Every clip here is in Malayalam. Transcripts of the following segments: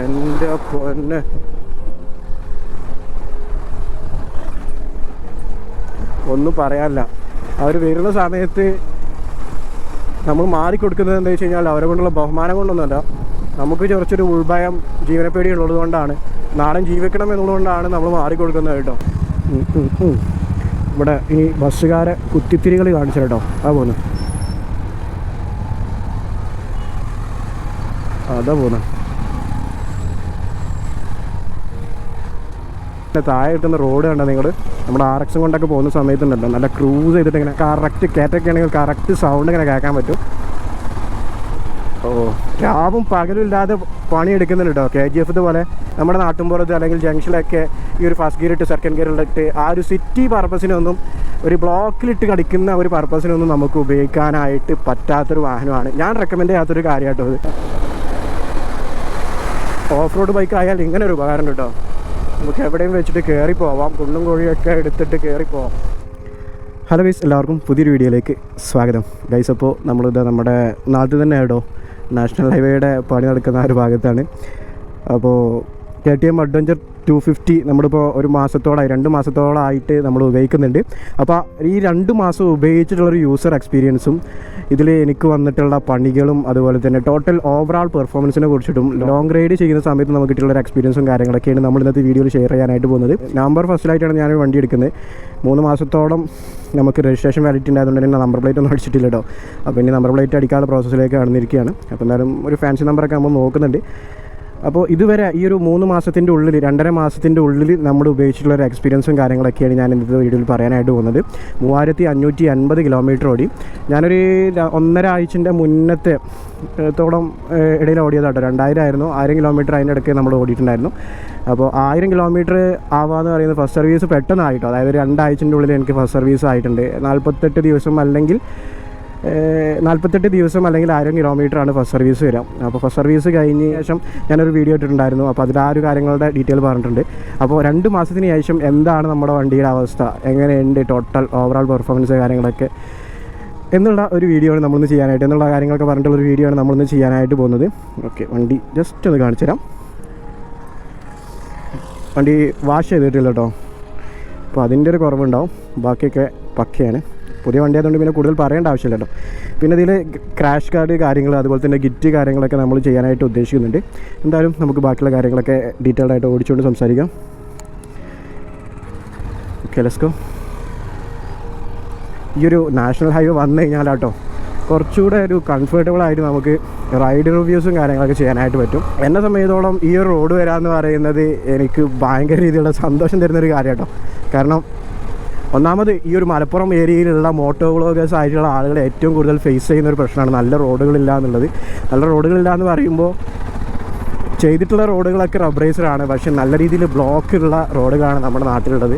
എന്റെ പൊന്നെ. ഒന്നും പറയാനില്ല. അവർ വരുന്ന സമയത്ത് നമ്മൾ മാറിക്കൊടുക്കുന്നത് എന്താ വെച്ച് കഴിഞ്ഞാൽ അവരെ കൊണ്ടുള്ള ബഹുമാനം കൊണ്ടൊന്നുമല്ല. നമുക്ക് കുറച്ചൊരു ഉൾഭയം ജീവനപ്പേടി ഉള്ളത് കൊണ്ടാണ്. നാടൻ ജീവിക്കണം എന്നുള്ളതുകൊണ്ടാണ് നമ്മൾ മാറിക്കൊടുക്കുന്നത് കേട്ടോ. ഇവിടെ ഇനി ബസ്സുകാരെ കുത്തിത്തിരികൾ കാണിച്ചു കേട്ടോ. ആ പോന്നു. അതാ പോന്നു. പിന്നെ താഴെ കിട്ടുന്ന റോഡ് കണ്ട നിങ്ങൾ നമ്മുടെ ആർ എക്സും കൊണ്ടൊക്കെ പോകുന്ന സമയത്തുണ്ടല്ലോ. നല്ല ക്രൂസ് ചെയ്തിട്ട് ഇങ്ങനെ കറക്റ്റ് കേറ്റൊക്കെ ആണെങ്കിൽ കറക്റ്റ് സൗണ്ട് ഇങ്ങനെ കേൾക്കാൻ പറ്റും. ഓ രാവും പകലും ഇല്ലാതെ പണിയെടുക്കുന്നുണ്ട്? കേട്ടോ കെ ജി എഫ് പോലെ നമ്മുടെ നാട്ടിൻപുറത്ത് അല്ലെങ്കിൽ ജംഗ്ഷനിലൊക്കെ ഈ ഒരു ഫസ്റ്റ് ഗിയർ ഇട്ട് സെക്കൻഡ് ഗിയർ ഇട്ട് ആ ഒരു സിറ്റി പർപ്പസിനൊന്നും ഒരു ബ്ലോക്കിലിട്ട് കടിക്കുന്ന ഒരു പർപ്പസിനൊന്നും നമുക്ക് ഉപയോഗിക്കാനായിട്ട് പറ്റാത്തൊരു വാഹനമാണ്. ഞാൻ റെക്കമെൻഡ് ചെയ്യാത്തൊരു കാര്യമായിട്ടോ ഓഫ് റോഡ് ബൈക്ക് ആയാൽ ഇങ്ങനെ ഒരു ഉപകാരം കേട്ടോ നമുക്ക് എവിടെയും വെച്ചിട്ട് കയറി പോവാം. കുണ്ടും കോഴിയൊക്കെ എടുത്തിട്ട് കയറി പോവാം. ഹലോ ഗൈസ് എല്ലാവർക്കും പുതിയൊരു വീഡിയോയിലേക്ക് സ്വാഗതം. ഗൈസ് അപ്പോൾ നമ്മളിത് നമ്മുടെ നാട്ടിൽ തന്നെ ആയിട്ടോ? നാഷണൽ ഹൈവേയുടെ പണി നടക്കുന്ന ആ ഒരു ഭാഗത്താണ്. അപ്പോൾ K T M adventure two fifty നമ്മളിപ്പോൾ ഒരു മാസത്തോളമായി രണ്ട് മാസത്തോളമായിട്ട് നമ്മൾ ഉപയോഗിക്കുന്നുണ്ട്. അപ്പോൾ ഈ രണ്ട് മാസം ഉപയോഗിച്ചിട്ടുള്ളൊരു യൂസർ എക്സ്പീരിയൻസും ഇതിൽ എനിക്ക് വന്നിട്ടുള്ള പണികളും അതുപോലെ തന്നെ ടോട്ടൽ ഓവറാൾ പെർഫോമൻസിനെ കുറിച്ചിട്ടും ലോങ് റൈഡ് ചെയ്യുന്ന സമയത്ത് നമുക്ക് കിട്ടിയുള്ള ഒരു എക്സ്പീരിയൻസും കാര്യങ്ങളൊക്കെയാണ് നമ്മൾ ഇന്നത്തെ വീഡിയോയിൽ ഷെയർ ചെയ്യാനായിട്ട് പോകുന്നത്. നമ്പർ ഫസ്റ്റിലായിട്ടാണ് ഞാൻ വണ്ടി എടുക്കുന്നത്. മൂന്ന് മാസത്തോളം നമുക്ക് രജിസ്ട്രേഷൻ വാലിറ്റി ഉണ്ടായതുകൊണ്ട് തന്നെ നമ്പർ പ്ലേറ്റ് ഒന്നും അടിച്ചിട്ടില്ല കേട്ടോ അപ്പോൾ ഇനി നമ്പർ പ്ലേറ്റ് അടിക്കാനുള്ള പ്രോസസ്സിലേക്ക് കടന്നിരിക്കുകയാണ്. അപ്പോൾ എന്തായാലും ഒരു ഫാൻസി നമ്പറൊക്കെ നമ്മൾ നോക്കുന്നുണ്ട്. അപ്പോൾ ഇതുവരെ ഈ ഒരു മൂന്ന് മാസത്തിന്റെ ഉള്ളിൽ രണ്ടര മാസത്തിന്റെ ഉള്ളിൽ നമ്മൾ ഉപയോഗിച്ചിട്ടുള്ള ഒരു എക്സ്പീരിയൻസും കാര്യങ്ങളൊക്കെയാണ് ഞാൻ ഇന്നത്തെ വീഡിയോയിൽ പറയാനായിട്ട് പോകുന്നത്. മൂവായിരത്തി അഞ്ഞൂറ്റി അൻപത് കിലോമീറ്റർ ഓടി. ഞാനൊരു ഒന്നര ആഴ്ചന്റെ മുന്നത്തെ ത്തോളം ഇടയിൽ ഓടിയതാട്ടോ രണ്ടായിരം ആയിരുന്നു. ആയിരം കിലോമീറ്റർ അതിന്റെ ഇടയ്ക്ക് നമ്മൾ ഓടിയിട്ടുണ്ടായിരുന്നു. അപ്പോൾ ആയിരം കിലോമീറ്റർ ആവാന്ന് പറയുന്നത് ഫസ്റ്റ് സർവീസ് പെട്ടെന്നായിട്ടോ. അതായത് രണ്ടാഴ്ചന്റെ ഉള്ളിൽ എനിക്ക് ഫസ്റ്റ് സർവീസ് ആയിട്ടുണ്ട്. നാൽപ്പത്തെട്ട് ദിവസം അല്ലെങ്കിൽ നാൽപ്പത്തെട്ട് ദിവസം അല്ലെങ്കിൽ ആയിരം ആണ് ഫസ്റ്റ് സർവീസ് വരാം അപ്പോൾ ഫസ്റ്റ് സർവീസ് കഴിഞ്ഞ ശേഷം ഞാനൊരു വീഡിയോ ഇട്ടിട്ടുണ്ടായിരുന്നു. അപ്പോൾ അതിൽ ആ ഒരു കാര്യങ്ങളുടെ ഡീറ്റെയിൽ പറഞ്ഞിട്ടുണ്ട്. അപ്പോൾ രണ്ട് മാസത്തിന് ശേഷം എന്താണ് നമ്മുടെ വണ്ടിയുടെ അവസ്ഥ? എങ്ങനെയുണ്ട് ടോട്ടൽ ഓവറോൾ പെർഫോമൻസ് കാര്യങ്ങളൊക്കെ? എന്നുള്ള ഒരു വീഡിയോ ആണ് നമ്മളിന്ന് ചെയ്യാനായിട്ട് എന്നുള്ള കാര്യങ്ങളൊക്കെ പറഞ്ഞിട്ടുള്ള ഒരു വീഡിയോ ആണ് നമ്മളിന്ന് ചെയ്യാനായിട്ട് പോകുന്നത്. ഓക്കെ വണ്ടി ജസ്റ്റ് ഒന്ന് കാണിച്ചു തരാം. വണ്ടി വാഷ് ചെയ്തിട്ടില്ല കേട്ടോ. അപ്പോൾ അതിന്റെ ഒരു കുറവുണ്ടാവും. ബാക്കിയൊക്കെ പക്കയാണ്. പുതിയ വണ്ടി ആയതുകൊണ്ട് പിന്നെ കൂടുതൽ പറയേണ്ട ആവശ്യമില്ലല്ലോ പിന്നെ ഇതിൽ ക്രാഷ് കാർഡ് കാര്യങ്ങൾ അതുപോലെ തന്നെ ഗിറ്റ് കാര്യങ്ങളൊക്കെ നമ്മൾ ചെയ്യാനായിട്ട് ഉദ്ദേശിക്കുന്നുണ്ട്. എന്തായാലും നമുക്ക് ബാക്കിയുള്ള കാര്യങ്ങളൊക്കെ ഡീറ്റെയിൽഡ് ആയിട്ട് ഓടിച്ചുകൊണ്ട് സംസാരിക്കാം. ഓക്കെ ലെസ്കോ ഈ ഒരു നാഷണൽ ഹൈവേ വന്നു കഴിഞ്ഞാലാട്ടോ കുറച്ചുകൂടെ ഒരു കംഫർട്ടബിൾ ആയിട്ട് നമുക്ക് റൈഡ് റിവ്യൂസും കാര്യങ്ങളൊക്കെ ചെയ്യാനായിട്ട് പറ്റും. എന്നെ സംബന്ധിച്ചോളം ഈ ഒരു റോഡ് വരാമെന്ന് പറയുന്നത് എനിക്ക് ഭയങ്കര രീതിയിലുള്ള സന്തോഷം തരുന്നൊരു കാര്യം കേട്ടോ കാരണം ഒന്നാമത് ഈ ഒരു മലപ്പുറം ഏരിയയിലുള്ള മോട്ടോ വ്ളോഗേഴ്സ് ആയിട്ടുള്ള ആളുകൾ ഏറ്റവും കൂടുതൽ ഫേസ് ചെയ്യുന്ന ഒരു പ്രശ്നമാണ് നല്ല റോഡുകളില്ല എന്നുള്ളത്. നല്ല റോഡുകളില്ല എന്ന് പറയുമ്പോൾ ചെയ്തിട്ടുള്ള റോഡുകളൊക്കെ റബ്ബറൈസറാണ് പക്ഷെ നല്ല രീതിയിൽ ബ്ലോക്കുള്ള റോഡുകളാണ് നമ്മുടെ നാട്ടിലുള്ളത്.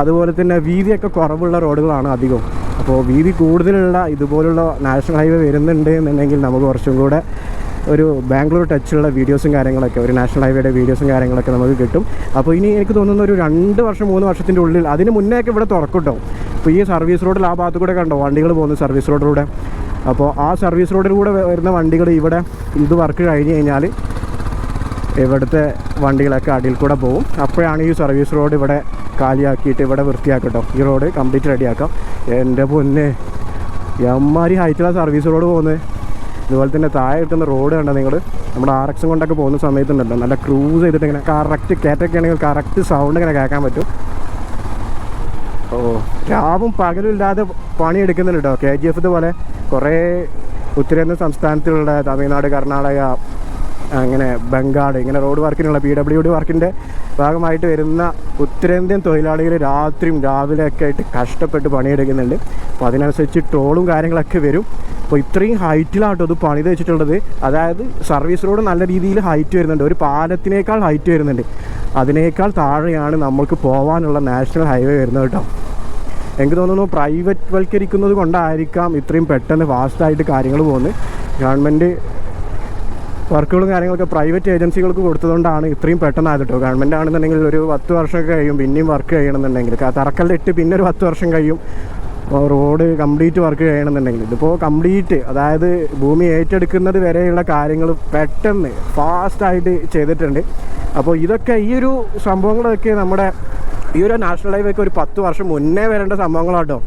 അതുപോലെ തന്നെ വീതിയൊക്കെ കുറവുള്ള റോഡുകളാണ് അധികം. അപ്പോൾ വീതി കൂടുതലുള്ള ഇതുപോലുള്ള നാഷണൽ ഹൈവേ വരുന്നുണ്ട് എന്നുണ്ടെങ്കിൽ നമുക്ക് കുറച്ചും കൂടെ ഒരു ബാംഗ്ലൂർ ടച്ചുള്ള വീഡിയോസും കാര്യങ്ങളൊക്കെ ഒരു നാഷണൽ ഹൈവേയുടെ വീഡിയോസും കാര്യങ്ങളൊക്കെ നമുക്ക് കിട്ടും. അപ്പോൾ ഇനി എനിക്ക് തോന്നുന്ന ഒരു രണ്ട് വർഷം മൂന്ന് വർഷത്തിന്റെ ഉള്ളിൽ അതിന് മുന്നേ ഒക്കെ ഇവിടെ തുറക്കും കേട്ടോ അപ്പോൾ ഈ സർവീസ് റോഡിൽ ആ ഭാഗത്ത് കൂടെ കണ്ടോ വണ്ടികൾ പോകുന്നു സർവീസ് റോഡിലൂടെ അപ്പോൾ ആ സർവീസ് റോഡിലൂടെ വരുന്ന വണ്ടികൾ ഇവിടെ ഇത് വർക്ക് കഴിഞ്ഞ് കഴിഞ്ഞാൽ ഇവിടുത്തെ വണ്ടികളൊക്കെ അടിയിൽ കൂടെ പോകും. അപ്പോഴാണ് ഈ സർവീസ് റോഡ് ഇവിടെ കാലിയാക്കിയിട്ട് ഇവിടെ വൃത്തിയാക്കട്ടോ ഈ റോഡ് കംപ്ലീറ്റ് റെഡിയാക്കാം എന്റെ പൊന്നെ എമ്മാരി ഹൈറ്റുള്ള സർവീസ് റോഡ് പോകുന്നത്. അതുപോലെ തന്നെ താഴെ കിട്ടുന്ന റോഡ് കണ്ടോ നിങ്ങൾ നമ്മുടെ ആർ എക്സും കൊണ്ടൊക്കെ പോകുന്ന സമയത്തുണ്ടല്ലോ. നല്ല ക്രൂസ് ചെയ്തിട്ട് ഇങ്ങനെ കറക്റ്റ് കയറ്റൊക്കെ ആണെങ്കിൽ കറക്റ്റ് സൗണ്ട് ഇങ്ങനെ കേൾക്കാൻ പറ്റും. ഓ രാവും പകലും ഇല്ലാതെ പണിയെടുക്കുന്നുണ്ട് കേട്ടോ കെ ജി എഫ് പോലെ കുറേ ഉത്തരേന്ത്യൻ സംസ്ഥാനത്തിലുള്ള തമിഴ്നാട് കർണാടക അങ്ങനെ ബംഗാട് ഇങ്ങനെ റോഡ് വർക്കിനുള്ള പി ഡബ്ല്യു ഡി വർക്കിന്റെ ഭാഗമായിട്ട് വരുന്ന ഉത്തരേന്ത്യൻ തൊഴിലാളികൾ രാത്രിയും രാവിലെയൊക്കെ ആയിട്ട് കഷ്ടപ്പെട്ട് പണിയെടുക്കുന്നുണ്ട്. അപ്പോൾ അതിനനുസരിച്ച് ടോളും കാര്യങ്ങളൊക്കെ വരും. അപ്പോൾ ഇത്രയും ഹൈറ്റിലാട്ടോ അത് പണിത് വെച്ചിട്ടുള്ളത്. അതായത് സർവീസ് റോഡ് നല്ല രീതിയിൽ ഹൈറ്റ് വരുന്നുണ്ട്. ഒരു പാലത്തിനേക്കാൾ ഹൈറ്റ് വരുന്നുണ്ട്. അതിനേക്കാൾ താഴെയാണ് നമ്മൾക്ക് പോകാനുള്ള നാഷണൽ ഹൈവേ വരുന്നത് കേട്ടോ. എനിക്ക് തോന്നുന്നു പ്രൈവറ്റ് വൽക്കരിക്കുന്നത് കൊണ്ടായിരിക്കാം ഇത്രയും പെട്ടെന്ന് ഫാസ്റ്റായിട്ട് കാര്യങ്ങൾ പോകുന്നത്. ഗവൺമെന്റ് വർക്കുകളും കാര്യങ്ങളൊക്കെ പ്രൈവറ്റ് ഏജൻസികൾക്ക് കൊടുത്തതുകൊണ്ടാണ് ഇത്രയും പെട്ടെന്നായത് കേട്ടോ ഗവൺമെന്റ് ആണെന്നുണ്ടെങ്കിൽ ഒരു പത്ത് വർഷമൊക്കെ കഴിയും പിന്നെയും വർക്ക് ചെയ്യണമെന്നുണ്ടെങ്കിൽ. ക- തറക്കല്ലിട്ട് പിന്നെ ഒരു പത്ത് വർഷം കഴിയും. റോഡ് കംപ്ലീറ്റ് വർക്ക് ചെയ്യണമെന്നുണ്ടെങ്കിൽ. ഇതിപ്പോൾ കംപ്ലീറ്റ് അതായത് ഭൂമി ഏറ്റെടുക്കുന്നത് വരെയുള്ള കാര്യങ്ങൾ പെട്ടെന്ന് ഫാസ്റ്റായിട്ട് ചെയ്തിട്ടുണ്ട്. അപ്പോൾ ഇതൊക്കെ ഈ ഒരു സംഭവങ്ങളൊക്കെ നമ്മുടെ ഈ ഒരു നാഷണൽ ഹൈവേക്ക് ഒരു പത്ത് വർഷം മുന്നേ വരേണ്ട സംഭവങ്ങളാട്ടോ.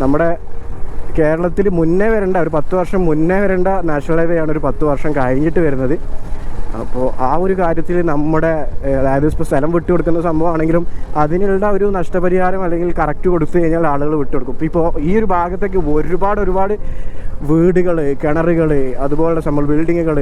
നമ്മുടെ കേരളത്തിൽ മുന്നേ വരേണ്ട ഒരു പത്ത് വർഷം മുന്നേ വരേണ്ട നാഷണൽ ഹൈവേ ആണ് ഒരു പത്ത് വർഷം കഴിഞ്ഞിട്ട് വരുന്നത്. അപ്പോൾ ആ ഒരു കാര്യത്തിൽ നമ്മുടെ അതായത് ഇപ്പോൾ സ്ഥലം വിട്ടുകൊടുക്കുന്ന സംഭവമാണെങ്കിലും അതിനുള്ള ഒരു നഷ്ടപരിഹാരം അല്ലെങ്കിൽ കറക്റ്റ് കൊടുത്തു കഴിഞ്ഞാൽ ആളുകൾ വിട്ടുകൊടുക്കും. ഇപ്പോൾ ഈ ഒരു ഭാഗത്തേക്ക് ഒരുപാട് ഒരുപാട് വീടുകൾ കിണറുകൾ അതുപോലെ നമ്മൾ ബിൽഡിങ്ങുകൾ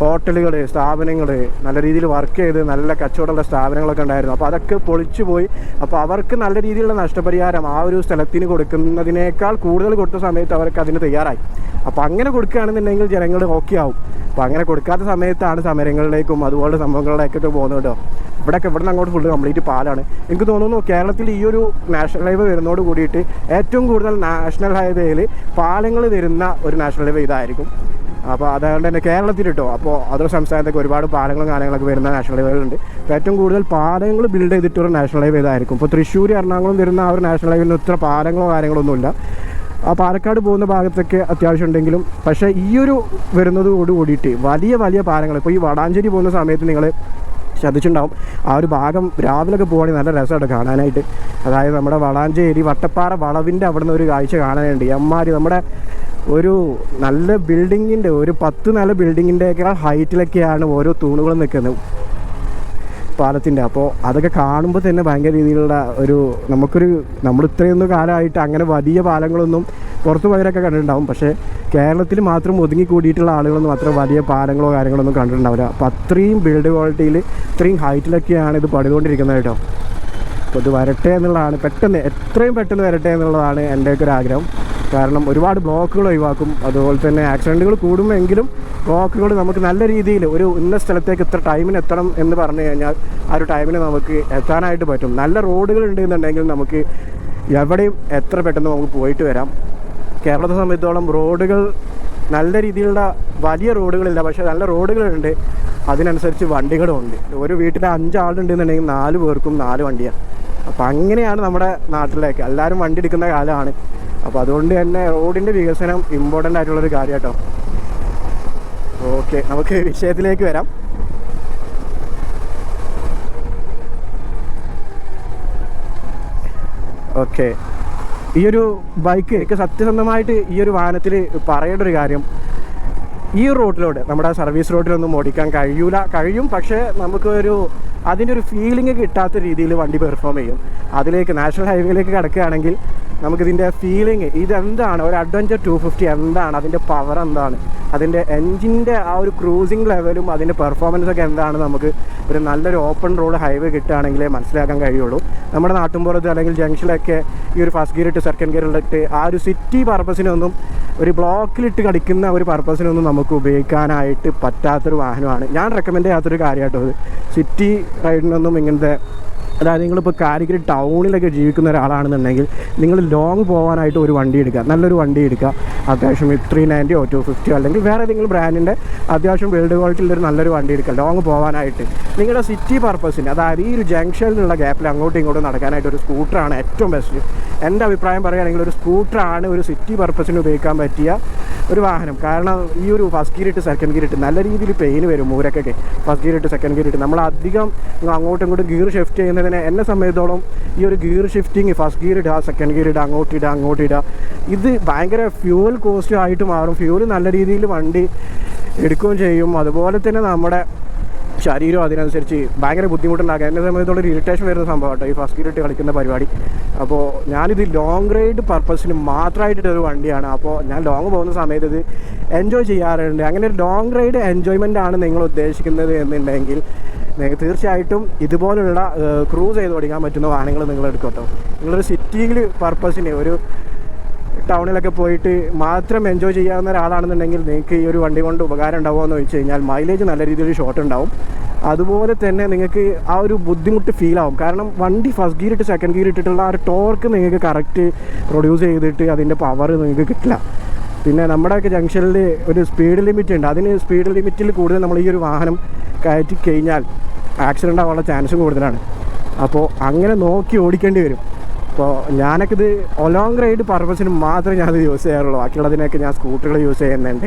ഹോട്ടലുകൾ സ്ഥാപനങ്ങൾ നല്ല രീതിയിൽ വർക്ക് ചെയ്ത് നല്ല കച്ചവടമുള്ള സ്ഥാപനങ്ങളൊക്കെ ഉണ്ടായിരുന്നു. അപ്പോൾ അതൊക്കെ പൊളിച്ചു പോയി. അപ്പോൾ അവർക്ക് നല്ല രീതിയിലുള്ള നഷ്ടപരിഹാരം ആ ഒരു സ്ഥലത്തിന് കൊടുക്കുന്നതിനേക്കാൾ കൂടുതൽ കൊടുത്ത സമയത്ത് അവർക്ക് അതിന് തയ്യാറായി. അപ്പോൾ അങ്ങനെ കൊടുക്കുകയാണെന്നുണ്ടെങ്കിൽ ജനങ്ങൾ ഓക്കെ ആവും അപ്പോൾ അങ്ങനെ കൊടുക്കാത്ത സമയത്താണ് സമരങ്ങളിലേക്കും അതുപോലെ സംഭവങ്ങളിലേക്കൊക്കെ പോകുന്നത് കേട്ടോ. ഇവിടെയൊക്കെ ഇവിടെ നിന്ന് അങ്ങോട്ട് ഫുള്ള് കംപ്ലീറ്റ് പാലാണ്. എനിക്ക് തോന്നുന്നു കേരളത്തിൽ ഈ ഒരു നാഷണൽ ഹൈവേ വരുന്നതോട് കൂടിയിട്ട് ഏറ്റവും കൂടുതൽ നാഷണൽ ഹൈവേയിൽ പാലങ്ങൾ വരുന്ന ഒരു നാഷണൽ ഹൈവേ ഇതായിരിക്കും. അപ്പോൾ അതുകൊണ്ട് തന്നെ കേരളത്തിൽ കേട്ടോ അപ്പോൾ അതർ സംസ്ഥാനത്തൊക്കെ ഒരുപാട് പാലങ്ങളും കാര്യങ്ങളൊക്കെ വരുന്ന നാഷണൽ ഹൈവേകളുണ്ട് അപ്പോൾ ഏറ്റവും കൂടുതൽ പാലങ്ങൾ ബിൽഡ് ചെയ്തിട്ടുള്ള നാഷണൽ ഹൈവേ ഇതായിരിക്കും. ഇപ്പോൾ തൃശ്ശൂർ എറണാകുളം വരുന്ന ആ ഒരു നാഷണൽ ഹൈവേയിൽ ഇത്ര പാലങ്ങളോ കാര്യങ്ങളൊന്നുമില്ല. ആ പാലക്കാട് പോകുന്ന ഭാഗത്തൊക്കെ അത്യാവശ്യം ഉണ്ടെങ്കിലും പക്ഷേ ഈ ഒരു വരുന്നതോട് കൂടിയിട്ട് വലിയ വലിയ പാലങ്ങൾ ഇപ്പോൾ ഈ വടാഞ്ചേരി പോകുന്ന സമയത്ത് നിങ്ങൾ ശ്രദ്ധിച്ചിട്ടുണ്ടാവും. ആ ഒരു ഭാഗം രാവിലെയൊക്കെ പോവുകയാണെങ്കിൽ നല്ല രസമാണ് കാണാനായിട്ട്. അതായത് നമ്മുടെ വളാഞ്ചേരി വട്ടപ്പാറ വളവിന്റെ അവിടെ നിന്ന് ഒരു കാഴ്ച കാണാനുണ്ട്. എമ്മാരി നമ്മുടെ ഒരു നല്ല ബിൽഡിങ്ങിന്റെ ഒരു പത്ത് നല്ല ബിൽഡിങ്ങിന്റെയൊക്കെ ഹൈറ്റിലൊക്കെയാണ് ഓരോ തൂണുകളും നിൽക്കുന്നത്. പാലത്തിന്റെ. അപ്പോൾ അതൊക്കെ കാണുമ്പോൾ തന്നെ ഭയങ്കര രീതിയിലുള്ള ഒരു നമുക്കൊരു നമ്മൾ ഇത്രയൊന്നും കാലമായിട്ട് അങ്ങനെ വലിയ പാലങ്ങളൊന്നും പുറത്തു പോയവരൊക്കെ കണ്ടിട്ടുണ്ടാവും. പക്ഷേ കേരളത്തിൽ മാത്രം ഒതുങ്ങി കൂടിയിട്ടുള്ള ആളുകളൊന്നും അത്ര വലിയ പാലങ്ങളോ കാര്യങ്ങളൊന്നും കണ്ടിട്ടുണ്ടാവില്ല. അപ്പോൾ അത്രയും ബിൽഡ് ക്വാളിറ്റിയിൽ ഇത്രയും ഹൈറ്റിലൊക്കെയാണ് ഇത് പണിതുകൊണ്ടിരിക്കുന്നത് കേട്ടോ. അപ്പോൾ ഇത് വരട്ടെ എന്നുള്ളതാണ്. പെട്ടെന്ന് എത്രയും പെട്ടെന്ന് വരട്ടെ എന്നുള്ളതാണ് എന്റെയൊക്കെ ഒരു ആഗ്രഹം. കാരണം ഒരുപാട് ബ്ലോക്കുകൾ ഒഴിവാക്കും. അതുപോലെ തന്നെ ആക്സിഡന്റുകൾ കൂടുമെങ്കിലും ബ്ലോക്കുകൾ നമുക്ക് നല്ല രീതിയിൽ ഒരു ഇന്ന സ്ഥലത്തേക്ക് ഇത്ര ടൈമിന് എത്തണം എന്ന് പറഞ്ഞു കഴിഞ്ഞാൽ ആ ഒരു ടൈമിന് നമുക്ക് എത്താനായിട്ട് പറ്റും. നല്ല റോഡുകൾ ഉണ്ടെന്നുണ്ടെങ്കിൽ നമുക്ക് എവിടെയും എത്ര പെട്ടെന്ന് നമുക്ക് പോയിട്ട് വരാം. കേരളത്തെ സംബന്ധിച്ചോളം റോഡുകൾ നല്ല രീതിയിലുള്ള വലിയ റോഡുകളില്ല. പക്ഷേ നല്ല റോഡുകളുണ്ട്. അതിനനുസരിച്ച് വണ്ടികളും ഉണ്ട്. ഒരു വീട്ടിൽ അഞ്ചാളുണ്ടെന്നുണ്ടെങ്കിൽ നാല് പേർക്കും നാല് വണ്ടിയാണ്. അപ്പോൾ അങ്ങനെയാണ് നമ്മുടെ നാട്ടിലേക്ക്. എല്ലാവരും വണ്ടി എടുക്കുന്ന കാലമാണ്. അപ്പോൾ അതുകൊണ്ട് തന്നെ റോഡിന്റെ വികസനം ഇമ്പോർട്ടന്റ് ആയിട്ടുള്ളൊരു കാര്യം കേട്ടോ ഓക്കെ നമുക്ക് വിഷയത്തിലേക്ക് വരാം. ഓക്കെ ഈ ഒരു ബൈക്ക് എനിക്ക് സത്യസന്ധമായിട്ട് ഈ ഒരു വാഹനത്തിൽ പറയേണ്ട ഒരു കാര്യം ഈ റോഡിലൂടെ നമ്മുടെ സർവീസ് റോഡിലൊന്നും ഓടിക്കാൻ കഴിയൂല. കഴിയും പക്ഷേ നമുക്കൊരു അതിന്റെ ഒരു ഫീലിംഗ് കിട്ടാത്ത രീതിയിൽ വണ്ടി പെർഫോം ചെയ്യും. അതിലേക്ക് നാഷണൽ ഹൈവേയിലേക്ക് കിടക്കുകയാണെങ്കിൽ നമുക്കിതിന്റെ ഫീലിംഗ് ഇതെന്താണ്? ഒരു അഡ്വഞ്ചർ ടു ഫിഫ്റ്റി എന്താണ്? അതിന്റെ പവർ എന്താണ്? അതിന്റെ എൻജിന്റെ ആ ഒരു ക്രൂസിങ് ലെവലും അതിന്റെ പെർഫോമൻസ് ഒക്കെ എന്താണ്? നമുക്ക് ഒരു നല്ലൊരു ഓപ്പൺ റോഡ് ഹൈവേ കിട്ടുകയാണെങ്കിലേ മനസ്സിലാക്കാൻ കഴിയുള്ളൂ. നമ്മുടെ നാട്ടുമ്പുറത്ത് അല്ലെങ്കിൽ ജംഗ്ഷനിലൊക്കെ ഈ ഒരു ഫസ്റ്റ് ഗിയർ ഇട്ട് സെക്കൻഡ് ഗിയർ ഇട്ട് ആ ഒരു സിറ്റി പർപ്പസിനൊന്നും ഒരു ബ്ലോക്കിലിട്ട് കടിക്കുന്ന ഒരു പർപ്പസിനൊന്നും നമുക്ക് ഉപയോഗിക്കാനായിട്ട് പറ്റാത്തൊരു വാഹനമാണ്. ഞാൻ റെക്കമെൻഡ് ചെയ്യാത്തൊരു കാര്യമായിട്ടുള്ളത് സിറ്റി റൈഡിനൊന്നും ഇങ്ങനത്തെ അതായത് നിങ്ങളിപ്പോൾ കാലിക്കറ്റ് ടൗണിലൊക്കെ ജീവിക്കുന്ന ഒരാളാണെന്നുണ്ടെങ്കിൽ നിങ്ങൾ ലോങ് പോകാനായിട്ട് ഒരു വണ്ടി എടുക്കുക. നല്ലൊരു വണ്ടി എടുക്കുക. അത്യാവശ്യം ത്രീ നയന്റിയോ ടു ഫിഫ്റ്റിയോ അല്ലെങ്കിൽ വേറെ ഏതെങ്കിലും ബ്രാൻഡിന്റെ അത്യാവശ്യം ബിൽഡ് ക്വാളിറ്റിയിലൊരു നല്ലൊരു വണ്ടി എടുക്കുക. ലോങ് പോകാനായിട്ട് നിങ്ങളുടെ സിറ്റി പർപ്പസിന് അതായത് ഈ ഒരു ജംഗ്ഷനിലുള്ള ഗ്യാപ്പിൽ അങ്ങോട്ടും ഇങ്ങോട്ടും നടക്കാനായിട്ട് ഒരു സ്കൂട്ടറാണ് ഏറ്റവും ബെസ്റ്റ് എന്റെ അഭിപ്രായം പറയുകയാണെങ്കിൽ ഒരു സ്കൂട്ടറാണ് ഒരു സിറ്റി പർപ്പസിന് ഉപയോഗിക്കാൻ പറ്റിയ ഒരു വാഹനം. കാരണം ഈ ഒരു ഫസ്റ്റ് ഗിയർ ഇട്ട് സെക്കൻഡ് ഗിയർ ഇട്ട് നല്ല രീതിയിൽ പെയിൻ വരും. മൂരക്കൊക്കെ ഫസ്റ്റ് ഗിയർ ഇട്ട് സെക്കൻഡ് ഗിയർ ഇട്ട്. നമ്മൾ അധികം അങ്ങോട്ടും ഇങ്ങോട്ടും ഗിയർ ഷിഫ്റ്റ് ചെയ്യുന്നതിന് എന്നെ സംബന്ധിച്ചോളം ഈ ഒരു ഗിയർ ഷിഫ്റ്റിംഗ് ഫസ്റ്റ് ഗിയർ ഇടുക സെക്കൻഡ് ഗിയർ ഇടുക അങ്ങോട്ട് ഇടുക അങ്ങോട്ട് ഇടുക ഇത് ഭയങ്കര ഫ്യൂവൽ കോസ്റ്റ് ആയിട്ട് മാറും. ഫ്യൂവൽ നല്ല രീതിയിൽ വണ്ടി എടുക്കുകയും ചെയ്യും. അതുപോലെ തന്നെ നമ്മുടെ ശരീരം അതിനനുസരിച്ച് ഭയങ്കര ബുദ്ധിമുട്ടുണ്ടാക്കുക എന്നെ സംബന്ധിച്ചോളം ഇറിറ്റേഷൻ വരുന്ന സംഭവം കേട്ടോ ഈ ഫസ്റ്റ് ഇട്ട് കളിക്കുന്ന പരിപാടി. അപ്പോൾ ഞാനിത് ലോങ് റൈഡ് പർപ്പസിന് മാത്രമായിട്ടൊരു വണ്ടിയാണ്. അപ്പോൾ ഞാൻ ലോങ് പോകുന്ന സമയത്ത് ഇത് എൻജോയ് ചെയ്യാറുണ്ട്. അങ്ങനെ ഒരു ലോങ് റൈഡ് എൻജോയ്മെന്റ് ആണ് നിങ്ങൾ ഉദ്ദേശിക്കുന്നത് എന്നുണ്ടെങ്കിൽ തീർച്ചയായിട്ടും ഇതുപോലുള്ള ക്രൂസ് ചെയ്ത് ഓടിക്കാൻ പറ്റുന്ന വാഹനങ്ങൾ നിങ്ങൾ എടുക്കട്ടോ കേട്ടോ. നിങ്ങളൊരു സിറ്റിയിൽ പർപ്പസിന് ഒരു ടൗണിലൊക്കെ പോയിട്ട് മാത്രം എൻജോയ് ചെയ്യാവുന്ന ഒരാളാണെന്നുണ്ടെങ്കിൽ നിങ്ങൾക്ക് ഈ ഒരു വണ്ടി കൊണ്ട് ഉപകാരം ഉണ്ടാവുമോ എന്ന് ചോദിച്ചു കഴിഞ്ഞാൽ മൈലേജ് നല്ല രീതിയിൽ ഷോർട്ട് ഉണ്ടാവും. അതുപോലെ തന്നെ നിങ്ങൾക്ക് ആ ഒരു ബുദ്ധിമുട്ട് ഫീൽ ആവും. കാരണം വണ്ടി ഫസ്റ്റ് ഗിയർ ഇട്ട് സെക്കൻഡ് ഗിയർ ഇട്ടിട്ടുള്ള ആ ഒരു ടോർക്ക് നിങ്ങൾക്ക് കറക്റ്റ് പ്രൊഡ്യൂസ് ചെയ്തിട്ട് അതിന്റെ പവർ നിങ്ങൾക്ക് കിട്ടില്ല. പിന്നെ നമ്മുടെയൊക്കെ ജംഗ്ഷനിൽ ഒരു സ്പീഡ് ലിമിറ്റ് ഉണ്ട്. അതിന് സ്പീഡ് ലിമിറ്റിൽ കൂടുതൽ നമ്മൾ ഈ ഒരു വാഹനം കയറ്റി കഴിഞ്ഞാൽ ആക്സിഡന്റ് ആവാനുള്ള ചാൻസും കൂടുതലാണ്. അപ്പോൾ അങ്ങനെ നോക്കി ഓടിക്കേണ്ടി വരും. അപ്പോൾ ഞാനൊക്കെ ഇത് ലോങ് റൈഡ് പർപ്പസിന് മാത്രമേ ഞാനത് യൂസ് ചെയ്യാറുള്ളൂ. ബാക്കിയുള്ളതിനൊക്കെ ഞാൻ സ്കൂട്ടറുകൾ യൂസ് ചെയ്യുന്നുണ്ട്.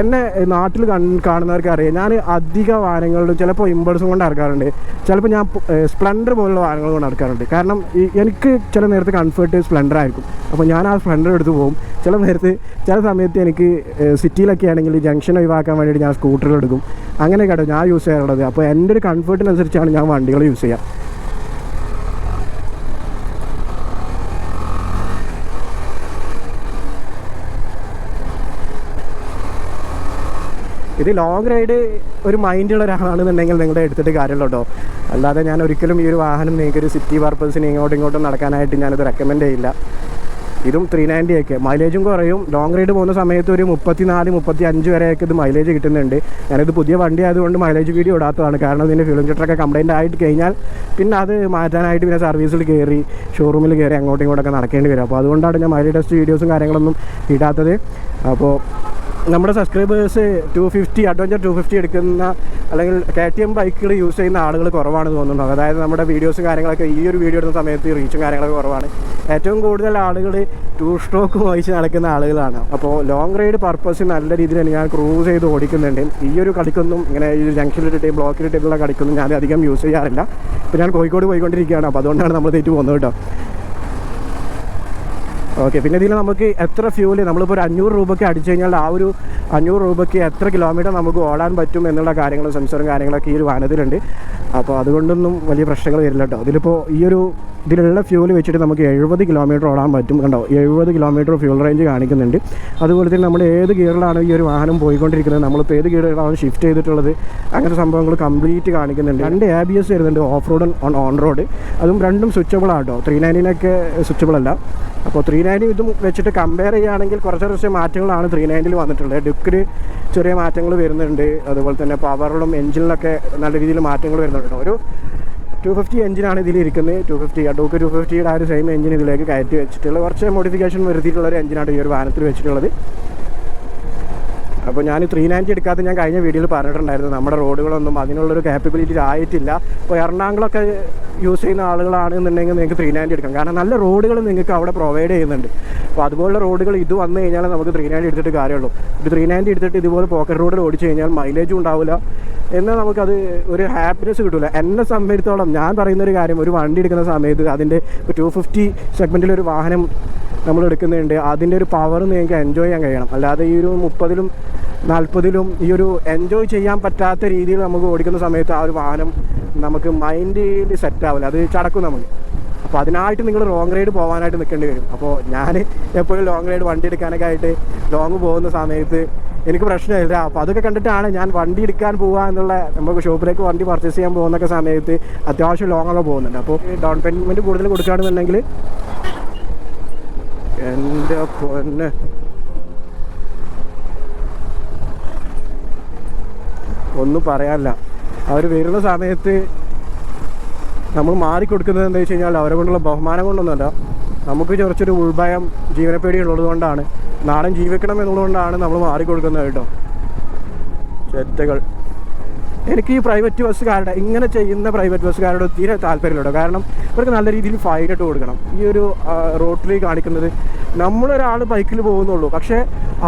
എന്നെ നാട്ടിൽ കാണുന്നവർക്ക് അറിയാം. ഞാൻ അധിക വാഹനങ്ങളിലും ചിലപ്പോൾ ഇമ്പൾസും കൊണ്ട് ഇറക്കാറുണ്ട് ചിലപ്പോൾ ഞാൻ സ്പ്ലെൻഡർ പോലുള്ള വാഹനങ്ങൾ കൊണ്ട് ഇറക്കാറുണ്ട് കാരണം എനിക്ക് ചില നേരത്തെ കംഫർട്ട് സ്പ്ലെൻഡർ ആയിരിക്കും. അപ്പോൾ ഞാൻ ആ സ്പ്ലെൻഡർ എടുത്ത് പോകും. ചില നേരത്ത് ചില സമയത്ത് എനിക്ക് സിറ്റിയിലൊക്കെ ആണെങ്കിൽ ജംഗ്ഷൻ ഒഴിവാക്കാൻ വേണ്ടിയിട്ട് ഞാൻ സ്കൂട്ടറുകൾ എടുക്കും. അങ്ങനെയൊക്കെ ഞാൻ യൂസ് ചെയ്യാറുള്ളത്. അപ്പോൾ എന്റെ ഒരു കംഫർട്ടിനനുസരിച്ചാണ് ഞാൻ വണ്ടികൾ യൂസ് ചെയ്യുക ഇത് ലോങ് റൈഡ് ഒരു മൈൻഡുള്ള ഒരാളാണെന്നുണ്ടെങ്കിൽ നിങ്ങളുടെ എടുത്തിട്ട് കാര്യമുള്ളൂ കേട്ടോ അല്ലാതെ ഞാൻ ഒരിക്കലും ഈ ഒരു വാഹനം നിങ്ങൾക്ക് ഒരു സിറ്റി പർപ്പസിന് ഇങ്ങോട്ടും ഇങ്ങോട്ടും നടക്കാനായിട്ട് ഞാനത് റെക്കമെൻഡ് ചെയ്യില്ല. ഇതും ത്രീ നയന്റി ഒക്കെ മൈലേജും കുറയും. ലോങ് റൈഡ് പോകുന്ന സമയത്ത് ഒരു മുപ്പത്തി നാല് മുപ്പത്തി അഞ്ച് വരെയൊക്കെ ഇത് മൈലേജ് കിട്ടുന്നുണ്ട്. ഞാനിത് പുതിയ വണ്ടി ആയതുകൊണ്ട് മൈലേജ് വീഡിയോ ഇടാത്തതാണ്. കാരണം ഇതിന്റെ ഫ്യൂൽ ഇഞ്ചക്ടറൊക്കെ കംപ്ലൈന്റ് ആയിട്ട് കഴിഞ്ഞാൽ പിന്നെ അത് മാറ്റാനായിട്ട് പിന്നെ സർവീസിൽ കയറി ഷോറൂമിൽ കയറി അങ്ങോട്ടും ഇങ്ങോട്ടൊക്കെ നടക്കേണ്ടി വരും. അപ്പോൾ അതുകൊണ്ടാണ് ഞാൻ മൈലേജ് ടെസ്റ്റ് വീഡിയോസും കാര്യങ്ങളൊന്നും ഇടാത്തത്. അപ്പോൾ നമ്മുടെ subscribers two fifty adventure two fifty എടുക്കുന്ന അല്ലെങ്കിൽ കെ ടി എം ബൈക്കുകൾ യൂസ് ചെയ്യുന്ന ആളുകൾ കുറവാണെന്ന് തോന്നുന്നു അതായത് നമ്മുടെ വീഡിയോസും കാര്യങ്ങളൊക്കെ ഈ ഒരു വീഡിയോ എടുക്കുന്ന സമയത്ത് റീച്ചും കാര്യങ്ങളൊക്കെ കുറവാണ്. ഏറ്റവും കൂടുതൽ ആളുകൾ ടു സ്ട്രോക്ക് വഹിച്ച് നടക്കുന്ന ആളുകളാണ്. അപ്പോൾ ലോങ് റൈഡ് പർപ്പസ് നല്ല രീതിയിൽ ഞാൻ ക്രൂസ് ചെയ്ത് ഓടിക്കുന്നുണ്ട്. ഈ ഒരു കളിക്കൊന്നും ഇങ്ങനെ ഈ ജംഗ്ഷനിലിട്ട് ബ്ലോക്കിലിട്ടിട്ടുള്ള കളിക്കൊന്നും ഞാൻ അധികം യൂസ് ചെയ്യാറില്ല. ഇപ്പോൾ ഞാൻ കോഴിക്കോട് പോയിക്കൊണ്ടിരിക്കുകയാണ്. അപ്പോൾ അതുകൊണ്ടാണ് നമ്മൾ തെറ്റ് പോകുന്നത് കേട്ടോ. ഓക്കെ പിന്നെ ഇതിൽ നമുക്ക് എത്ര ഫ്യൂൽ നമ്മളിപ്പോൾ ഒരു അഞ്ഞൂറ് രൂപയ്ക്ക് അടിച്ചു കഴിഞ്ഞാൽ ആ ഒരു അഞ്ഞൂറ് രൂപയ്ക്ക് എത്ര കിലോമീറ്റർ നമുക്ക് ഓടാൻ പറ്റും എന്നുള്ള കാര്യങ്ങളും സെൻസറും കാര്യങ്ങളൊക്കെ ഈ ഒരു വാഹനത്തിലുണ്ട്. അപ്പോൾ അതുകൊണ്ടൊന്നും വലിയ പ്രശ്നങ്ങൾ വരില്ല കേട്ടോ. ഇതിലിപ്പോൾ ഈ ഒരു ഇതിലുള്ള ഫ്യൂൽ വെച്ചിട്ട് നമുക്ക് എഴുപത് കിലോമീറ്റർ ഓടാൻ പറ്റും കണ്ടോ? എഴുപത് കിലോമീറ്റർ ഫ്യൂൾ റേഞ്ച് കാണിക്കുന്നുണ്ട്. അതുപോലെ തന്നെ നമ്മൾ ഏത് ഗിയറിലാണ് ഈ ഒരു വാഹനം പോയിക്കൊണ്ടിരിക്കുന്നത് നമ്മളിപ്പോൾ ഏത് ഗിയറിലാണ് ഷിഫ്റ്റ് ചെയ്തിട്ടുള്ളത് അങ്ങനത്തെ സംഭവങ്ങൾ കംപ്ലീറ്റ് കാണിക്കുന്നുണ്ട്. രണ്ട് എ ബി എസ് വരുന്നുണ്ട് off road on on road അതും രണ്ടും സ്വിച്ചബിൾ ആട്ടോ ത്രീ നയന്റീനൊക്കെ സ്വിച്ചബിൾ അല്ല. അപ്പോൾ ത്രീ നയന്റി ഇതും വെച്ചിട്ട് കമ്പയർ ചെയ്യുകയാണെങ്കിൽ കുറച്ച് കുറച്ച് മാറ്റങ്ങളാണ് ത്രീ നയന്റിയിൽ വന്നിട്ടുള്ളത്. ഡുക്കിൽ ചെറിയ മാറ്റങ്ങൾ വരുന്നുണ്ട്. അതുപോലെ തന്നെ പവറിലും എഞ്ചിനിലൊക്കെ നല്ല രീതിയിൽ മാറ്റങ്ങൾ വരുന്നുണ്ട് ഒരു ടു ഫിഫ്റ്റി എഞ്ചിനാണ് ഇതിൽ ഇരിക്കുന്നത്. ടു ഫിഫ്റ്റി ഡൂക്ക് ടു ഫിഫ്റ്റിയുടെ ആ ഒരു സെയിം എഞ്ചിൻ ഇതിലേക്ക് കയറ്റി വെച്ചിട്ടുള്ള കുറച്ച് മോഡിഫിക്കേഷൻ വരുത്തിയിട്ടുള്ള ഒരു എഞ്ചിനാണ് ഈ ഒരു വാഹനത്തിൽ വെച്ചിട്ടുള്ളത്. അപ്പോൾ ഞാൻ ത്രീ നയന്റി എടുക്കാത്ത ഞാൻ കഴിഞ്ഞ വീഡിയോയിൽ പറഞ്ഞിട്ടുണ്ടായിരുന്നു നമ്മുടെ റോഡുകളൊന്നും അതിനുള്ളൊരു കാപ്പബിലിറ്റി ആയിട്ടില്ല. ഇപ്പോൾ എറണാകുളമൊക്കെ യൂസ് ചെയ്യുന്ന ആളുകളാണെന്നുണ്ടെങ്കിൽ നിങ്ങൾക്ക് ത്രീ നയന്റി എടുക്കാം. കാരണം നല്ല റോഡുകൾ നിങ്ങൾക്ക് അവിടെ പ്രൊവൈഡ് ചെയ്യുന്നുണ്ട്. അപ്പോൾ അതുപോലുള്ള റോഡുകൾ ഇത് വന്നു കഴിഞ്ഞാൽ നമുക്ക് ത്രീ നയന്റി എടുത്തിട്ട് കാര്യമുള്ളൂ. ഇപ്പോൾ ത്രീ നയന്റി എടുത്തിട്ട് ഇതുപോലെ പോക്കറ്റ് റോഡിൽ ഓടിച്ചു കഴിഞ്ഞാൽ മൈലേജും ഉണ്ടാവില്ല. എന്നാൽ നമുക്കത് ഒരു ഹാപ്പിനെസ് കിട്ടില്ല എന്നെ സംബന്ധിച്ചിടത്തോളം ഞാൻ പറയുന്നൊരു കാര്യം ഒരു വണ്ടി എടുക്കുന്ന സമയത്ത് അതിന്റെ ഇപ്പോൾ ടു ഫിഫ്റ്റി സെഗ്മെന്റിലൊരു വാഹനം നമ്മൾ എടുക്കുന്നുണ്ട് അതിന്റെ ഒരു പവർ നിങ്ങൾക്ക് എൻജോയ് ചെയ്യാൻ കഴിയണം. അല്ലാതെ ഈ ഒരു മുപ്പതിലും നാൽപ്പതിലും ഈ ഒരു എൻജോയ് ചെയ്യാൻ പറ്റാത്ത രീതിയിൽ നമുക്ക് ഓടിക്കുന്ന സമയത്ത് ആ ഒരു വാഹനം നമുക്ക് മൈൻഡിൽ സെറ്റ് ആവില്ല. അത് ചടക്കും നമുക്ക്. അപ്പോൾ അതിനായിട്ട് നിങ്ങൾ ലോങ് റൈഡ് പോകാനായിട്ട് നിൽക്കേണ്ടി വരും. അപ്പോൾ ഞാൻ എപ്പോഴും ലോങ് റൈഡ് വണ്ടി എടുക്കാനൊക്കെ ആയിട്ട് ലോങ് പോകുന്ന സമയത്ത് എനിക്ക് പ്രശ്നമില്ല. അപ്പോൾ അതൊക്കെ കണ്ടിട്ടാണ് ഞാൻ വണ്ടി എടുക്കാൻ പോവുക എന്നുള്ള നമുക്ക് ഷോപ്പിലേക്ക് വണ്ടി പർച്ചേസ് ചെയ്യാൻ പോകുന്നൊക്കെ സമയത്ത് അത്യാവശ്യം ലോങ്ങൊക്കെ പോകുന്നുണ്ട്. അപ്പോൾ ഡൗൺ പേയ്മെന്റ് കൂടുതൽ കൊടുക്കുകയാണെന്നുണ്ടെങ്കിൽ എന്റെ പൊന്നെ. ഒന്നും പറയാനില്ല. അവർ വരുന്ന സമയത്ത് നമ്മൾ മാറിക്കൊടുക്കുന്നത് എന്താ വെച്ച് കഴിഞ്ഞാൽ അവരെ കൊണ്ടുള്ള ബഹുമാനം കൊണ്ടൊന്നുമല്ല. നമുക്ക് കുറച്ചൊരു ഉൾഭയം ജീവനപ്പേടി ഉള്ളത് കൊണ്ടാണ് നാടൻ ജീവിക്കണം എന്നുള്ളതുകൊണ്ടാണ് നമ്മൾ മാറിക്കൊടുക്കുന്നത് കേട്ടോ. ചെറ്റകൾ. എനിക്ക് ഈ പ്രൈവറ്റ് ബസ്സുകാരുടെ ഇങ്ങനെ ചെയ്യുന്ന പ്രൈവറ്റ് ബസ്സുകാരോട് തീരെ താല്പര്യമില്ല കാരണം ഇവർക്ക് നല്ല രീതിയിൽ ഫൈൻ ഇട്ട് കൊടുക്കണം. ഈ ഒരു റോട്ടിൽ കാണിക്കുന്നത് നമ്മളൊരാൾ ബൈക്കിൽ പോകുന്നുള്ളൂ. പക്ഷേ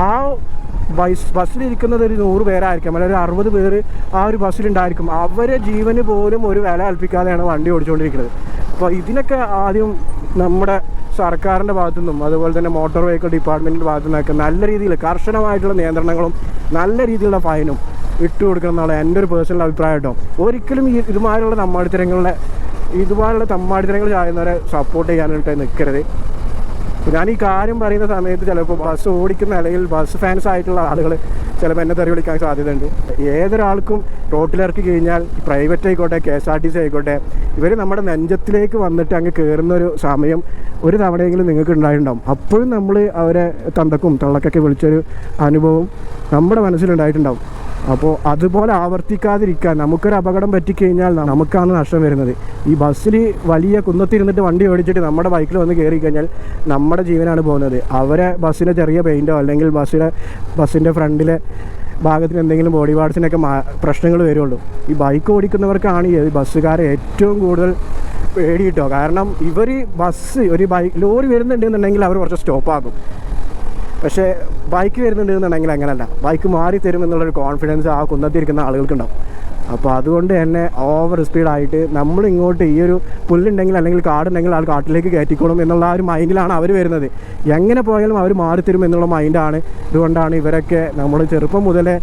ആ ബൈസ് ബസ്സിലിരിക്കുന്നത് ഒരു നൂറ് പേരായിരിക്കും. അല്ലെങ്കിൽ ഒരു അറുപത് പേര് ആ ഒരു ബസ്സിലുണ്ടായിരിക്കും. അവരെ ജീവന് പോലും ഒരു വില കൽപ്പിക്കാതെയാണ് വണ്ടി ഓടിച്ചുകൊണ്ടിരിക്കുന്നത്. അപ്പോൾ ഇതിനൊക്കെ ആദ്യം നമ്മുടെ സർക്കാരിന്റെ ഭാഗത്തു നിന്നും അതുപോലെ തന്നെ മോട്ടോർ വെഹിക്കിൾ ഡിപ്പാർട്ട്മെന്റിന്റെ ഭാഗത്തു നിന്നൊക്കെ നല്ല രീതിയിൽ കർശനമായിട്ടുള്ള നിയന്ത്രണങ്ങളും നല്ല രീതിയിലുള്ള ഫൈനും ഇട്ട് കൊടുക്കണം എന്നുള്ള എന്റെ ഒരു പേഴ്സണൽ അഭിപ്രായം കേട്ടോ. ഒരിക്കലും ഈ ഇതുമായുള്ള തമ്മാടിത്തരങ്ങളുടെ ഇതുപോലുള്ള തമ്മാടിത്തരങ്ങൾ ചായുന്നവരെ സപ്പോർട്ട് ചെയ്യാനായിട്ട് നിൽക്കരുത് ഞാൻ ഈ കാര്യം പറയുന്ന സമയത്ത് ചിലപ്പോൾ ബസ് ഓടിക്കുന്ന അല്ലെങ്കിൽ ബസ് ഫാൻസ് ആയിട്ടുള്ള ആളുകൾ ചിലപ്പോൾ എന്നെ തെറി വിളിക്കാൻ സാധ്യതയുണ്ട്. ഏതൊരാൾക്കും റോട്ടിലിറക്കി കഴിഞ്ഞാൽ പ്രൈവറ്റ് ആയിക്കോട്ടെ K S R T C ആയിക്കോട്ടെ ഇവർ നമ്മുടെ നെഞ്ചത്തിലേക്ക് വന്നിട്ട് അങ്ങ് കയറുന്ന ഒരു സമയം ഒരു തവണയെങ്കിലും നിങ്ങൾക്ക് ഉണ്ടായിട്ടുണ്ടാവും. അപ്പോഴും നമ്മൾ അവരെ തന്തക്കും തള്ളക്കൊക്കെ വിളിച്ചൊരു അനുഭവം നമ്മുടെ മനസ്സിലുണ്ടായിട്ടുണ്ടാവും. അപ്പോൾ അതുപോലെ ആവർത്തിക്കാതിരിക്കാൻ നമുക്കൊരു അപകടം പറ്റിക്കഴിഞ്ഞാൽ നമുക്കാണ് നഷ്ടം വരുന്നത്. ഈ ബസ്സിൽ വലിയ കുന്നത്തിരുന്നിട്ട് വണ്ടി ഓടിച്ചിട്ട് നമ്മുടെ ബൈക്കിൽ വന്ന് കയറി കഴിഞ്ഞാൽ നമ്മുടെ ജീവനാണ് പോകുന്നത്. അവരെ ബസ്സിലെ ചെറിയ പെയിന്റോ അല്ലെങ്കിൽ ബസ്സിലെ ബസ്സിന്റെ ഫ്രണ്ടിലെ ഭാഗത്തിന് എന്തെങ്കിലും ബോഡി പാർട്സിനൊക്കെ പ്രശ്നങ്ങൾ വരുള്ളൂ. ഈ ബൈക്ക് ഓടിക്കുന്നവർക്കാണ് ഈ ബസ്സുകാരെ ഏറ്റവും കൂടുതൽ പേടിയിട്ടോ? കാരണം ഇവർ ബസ് ഒരു ബൈക്ക് ലോറി വരുന്നുണ്ടെന്നുണ്ടെങ്കിൽ അവർ കുറച്ച് സ്റ്റോപ്പ് ആക്കും. പക്ഷേ ബൈക്ക് വരുന്നുണ്ട് എന്നുണ്ടെങ്കിൽ അങ്ങനല്ല. ബൈക്ക് മാറി തരും എന്നുള്ളൊരു കോൺഫിഡൻസ് ആ കുന്നത്തിരിക്കുന്ന ആളുകൾക്കുണ്ടാവും. അപ്പോൾ അതുകൊണ്ട് തന്നെ ഓവർ സ്പീഡായിട്ട് നമ്മൾ ഇങ്ങോട്ട് ഈ ഒരു പുല്ലുണ്ടെങ്കിൽ അല്ലെങ്കിൽ കാടുണ്ടെങ്കിൽ ആൾ കാട്ടിലേക്ക് കയറ്റിക്കോളും എന്നുള്ള ആ ഒരു മൈൻഡിലാണ് അവർ വരുന്നത്. എങ്ങനെ പോയാലും അവർ മാറി തരും എന്നുള്ള മൈൻഡാണ് ഇതുകൊണ്ടാണ് ഇവരൊക്കെ നമ്മൾ ചെറുപ്പം മുതലേ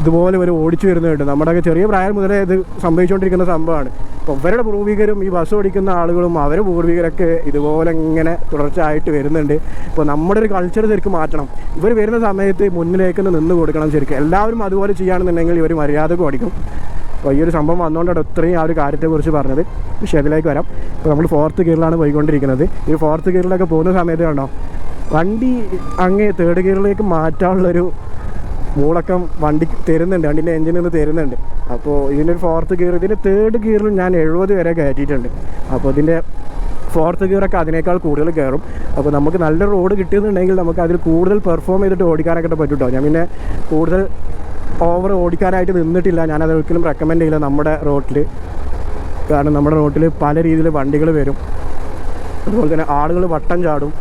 ഇതുപോലെ ഒരു ഓടിച്ചു നമ്മുടെ നമ്മുടെയൊക്കെ ചെറിയ പ്രായം മുതലേ ഇത് സംഭവിച്ചുകൊണ്ടിരിക്കുന്ന സംഭവമാണ്. അപ്പോൾ ഇവരുടെ പൂർവികരും ഈ ബസ് ഓടിക്കുന്ന ആളുകളും അവരുടെ പൂർവികരൊക്കെ ഇതുപോലെ ഇങ്ങനെ തുടർച്ചയായിട്ട് വരുന്നുണ്ട്. ഇപ്പോൾ നമ്മുടെ ഒരു കൾച്ചർ ശരിക്കും മാറ്റണം. ഇവർ വരുന്ന സമയത്ത് മുന്നിലേക്ക് നിന്ന് കൊടുക്കണം ശരിക്കും. എല്ലാവരും അതുപോലെ ചെയ്യുകയാണെന്നുണ്ടെങ്കിൽ ഇവർ മര്യാദയ്ക്ക് ഓടിക്കും. അപ്പോൾ ഈ ഒരു സംഭവം വന്നുകൊണ്ടാണ് ഇത്രയും ആ ഒരു കാര്യത്തെക്കുറിച്ച് പറഞ്ഞത്. പക്ഷേ അതിലേക്ക് വരാം. ഇപ്പോൾ നമ്മൾ ഫോർത്ത് ഗിയറിലാണ് പോയിക്കൊണ്ടിരിക്കുന്നത്. ഈ ഫോർത്ത് ഗിയറിലൊക്കെ പോകുന്ന സമയത്ത് കണ്ടോ? വണ്ടി അങ്ങേ തേർഡ് ഗിയറിലേക്ക് മാറ്റാനുള്ളൊരു മൂളക്കം വണ്ടി തരുന്നുണ്ട് വണ്ടിന്റെ എഞ്ചിനിൽ നിന്ന് തരുന്നുണ്ട്. അപ്പോൾ ഇതിന്റെ ഒരു ഫോർത്ത് ഗിയർ ഇതിന്റെ തേർഡ് ഗിയറിൽ ഞാൻ എഴുപത് വരെ കയറ്റിയിട്ടുണ്ട്. അപ്പോൾ ഇതിന്റെ ഫോർത്ത് ഗിയറൊക്കെ അതിനേക്കാൾ കൂടുതൽ കയറും. അപ്പോൾ നമുക്ക് നല്ല റോഡ് കിട്ടുന്നുണ്ടെങ്കിൽ നമുക്ക് അതിൽ കൂടുതൽ പെർഫോം ചെയ്തിട്ട് ഓടിക്കാനൊക്കെ പറ്റും ഞാൻ പിന്നെ കൂടുതൽ ഓവർ ഓടിക്കാനായിട്ട് നിന്നിട്ടില്ല. ഞാനത് ഒരിക്കലും റെക്കമെൻഡ് ചെയ്യില്ല നമ്മുടെ റോട്ടിൽ കാരണം നമ്മുടെ റോട്ടിൽ പല രീതിയിൽ വണ്ടികൾ വരും. അതുപോലെ തന്നെ ആളുകൾ വട്ടം ചാടും.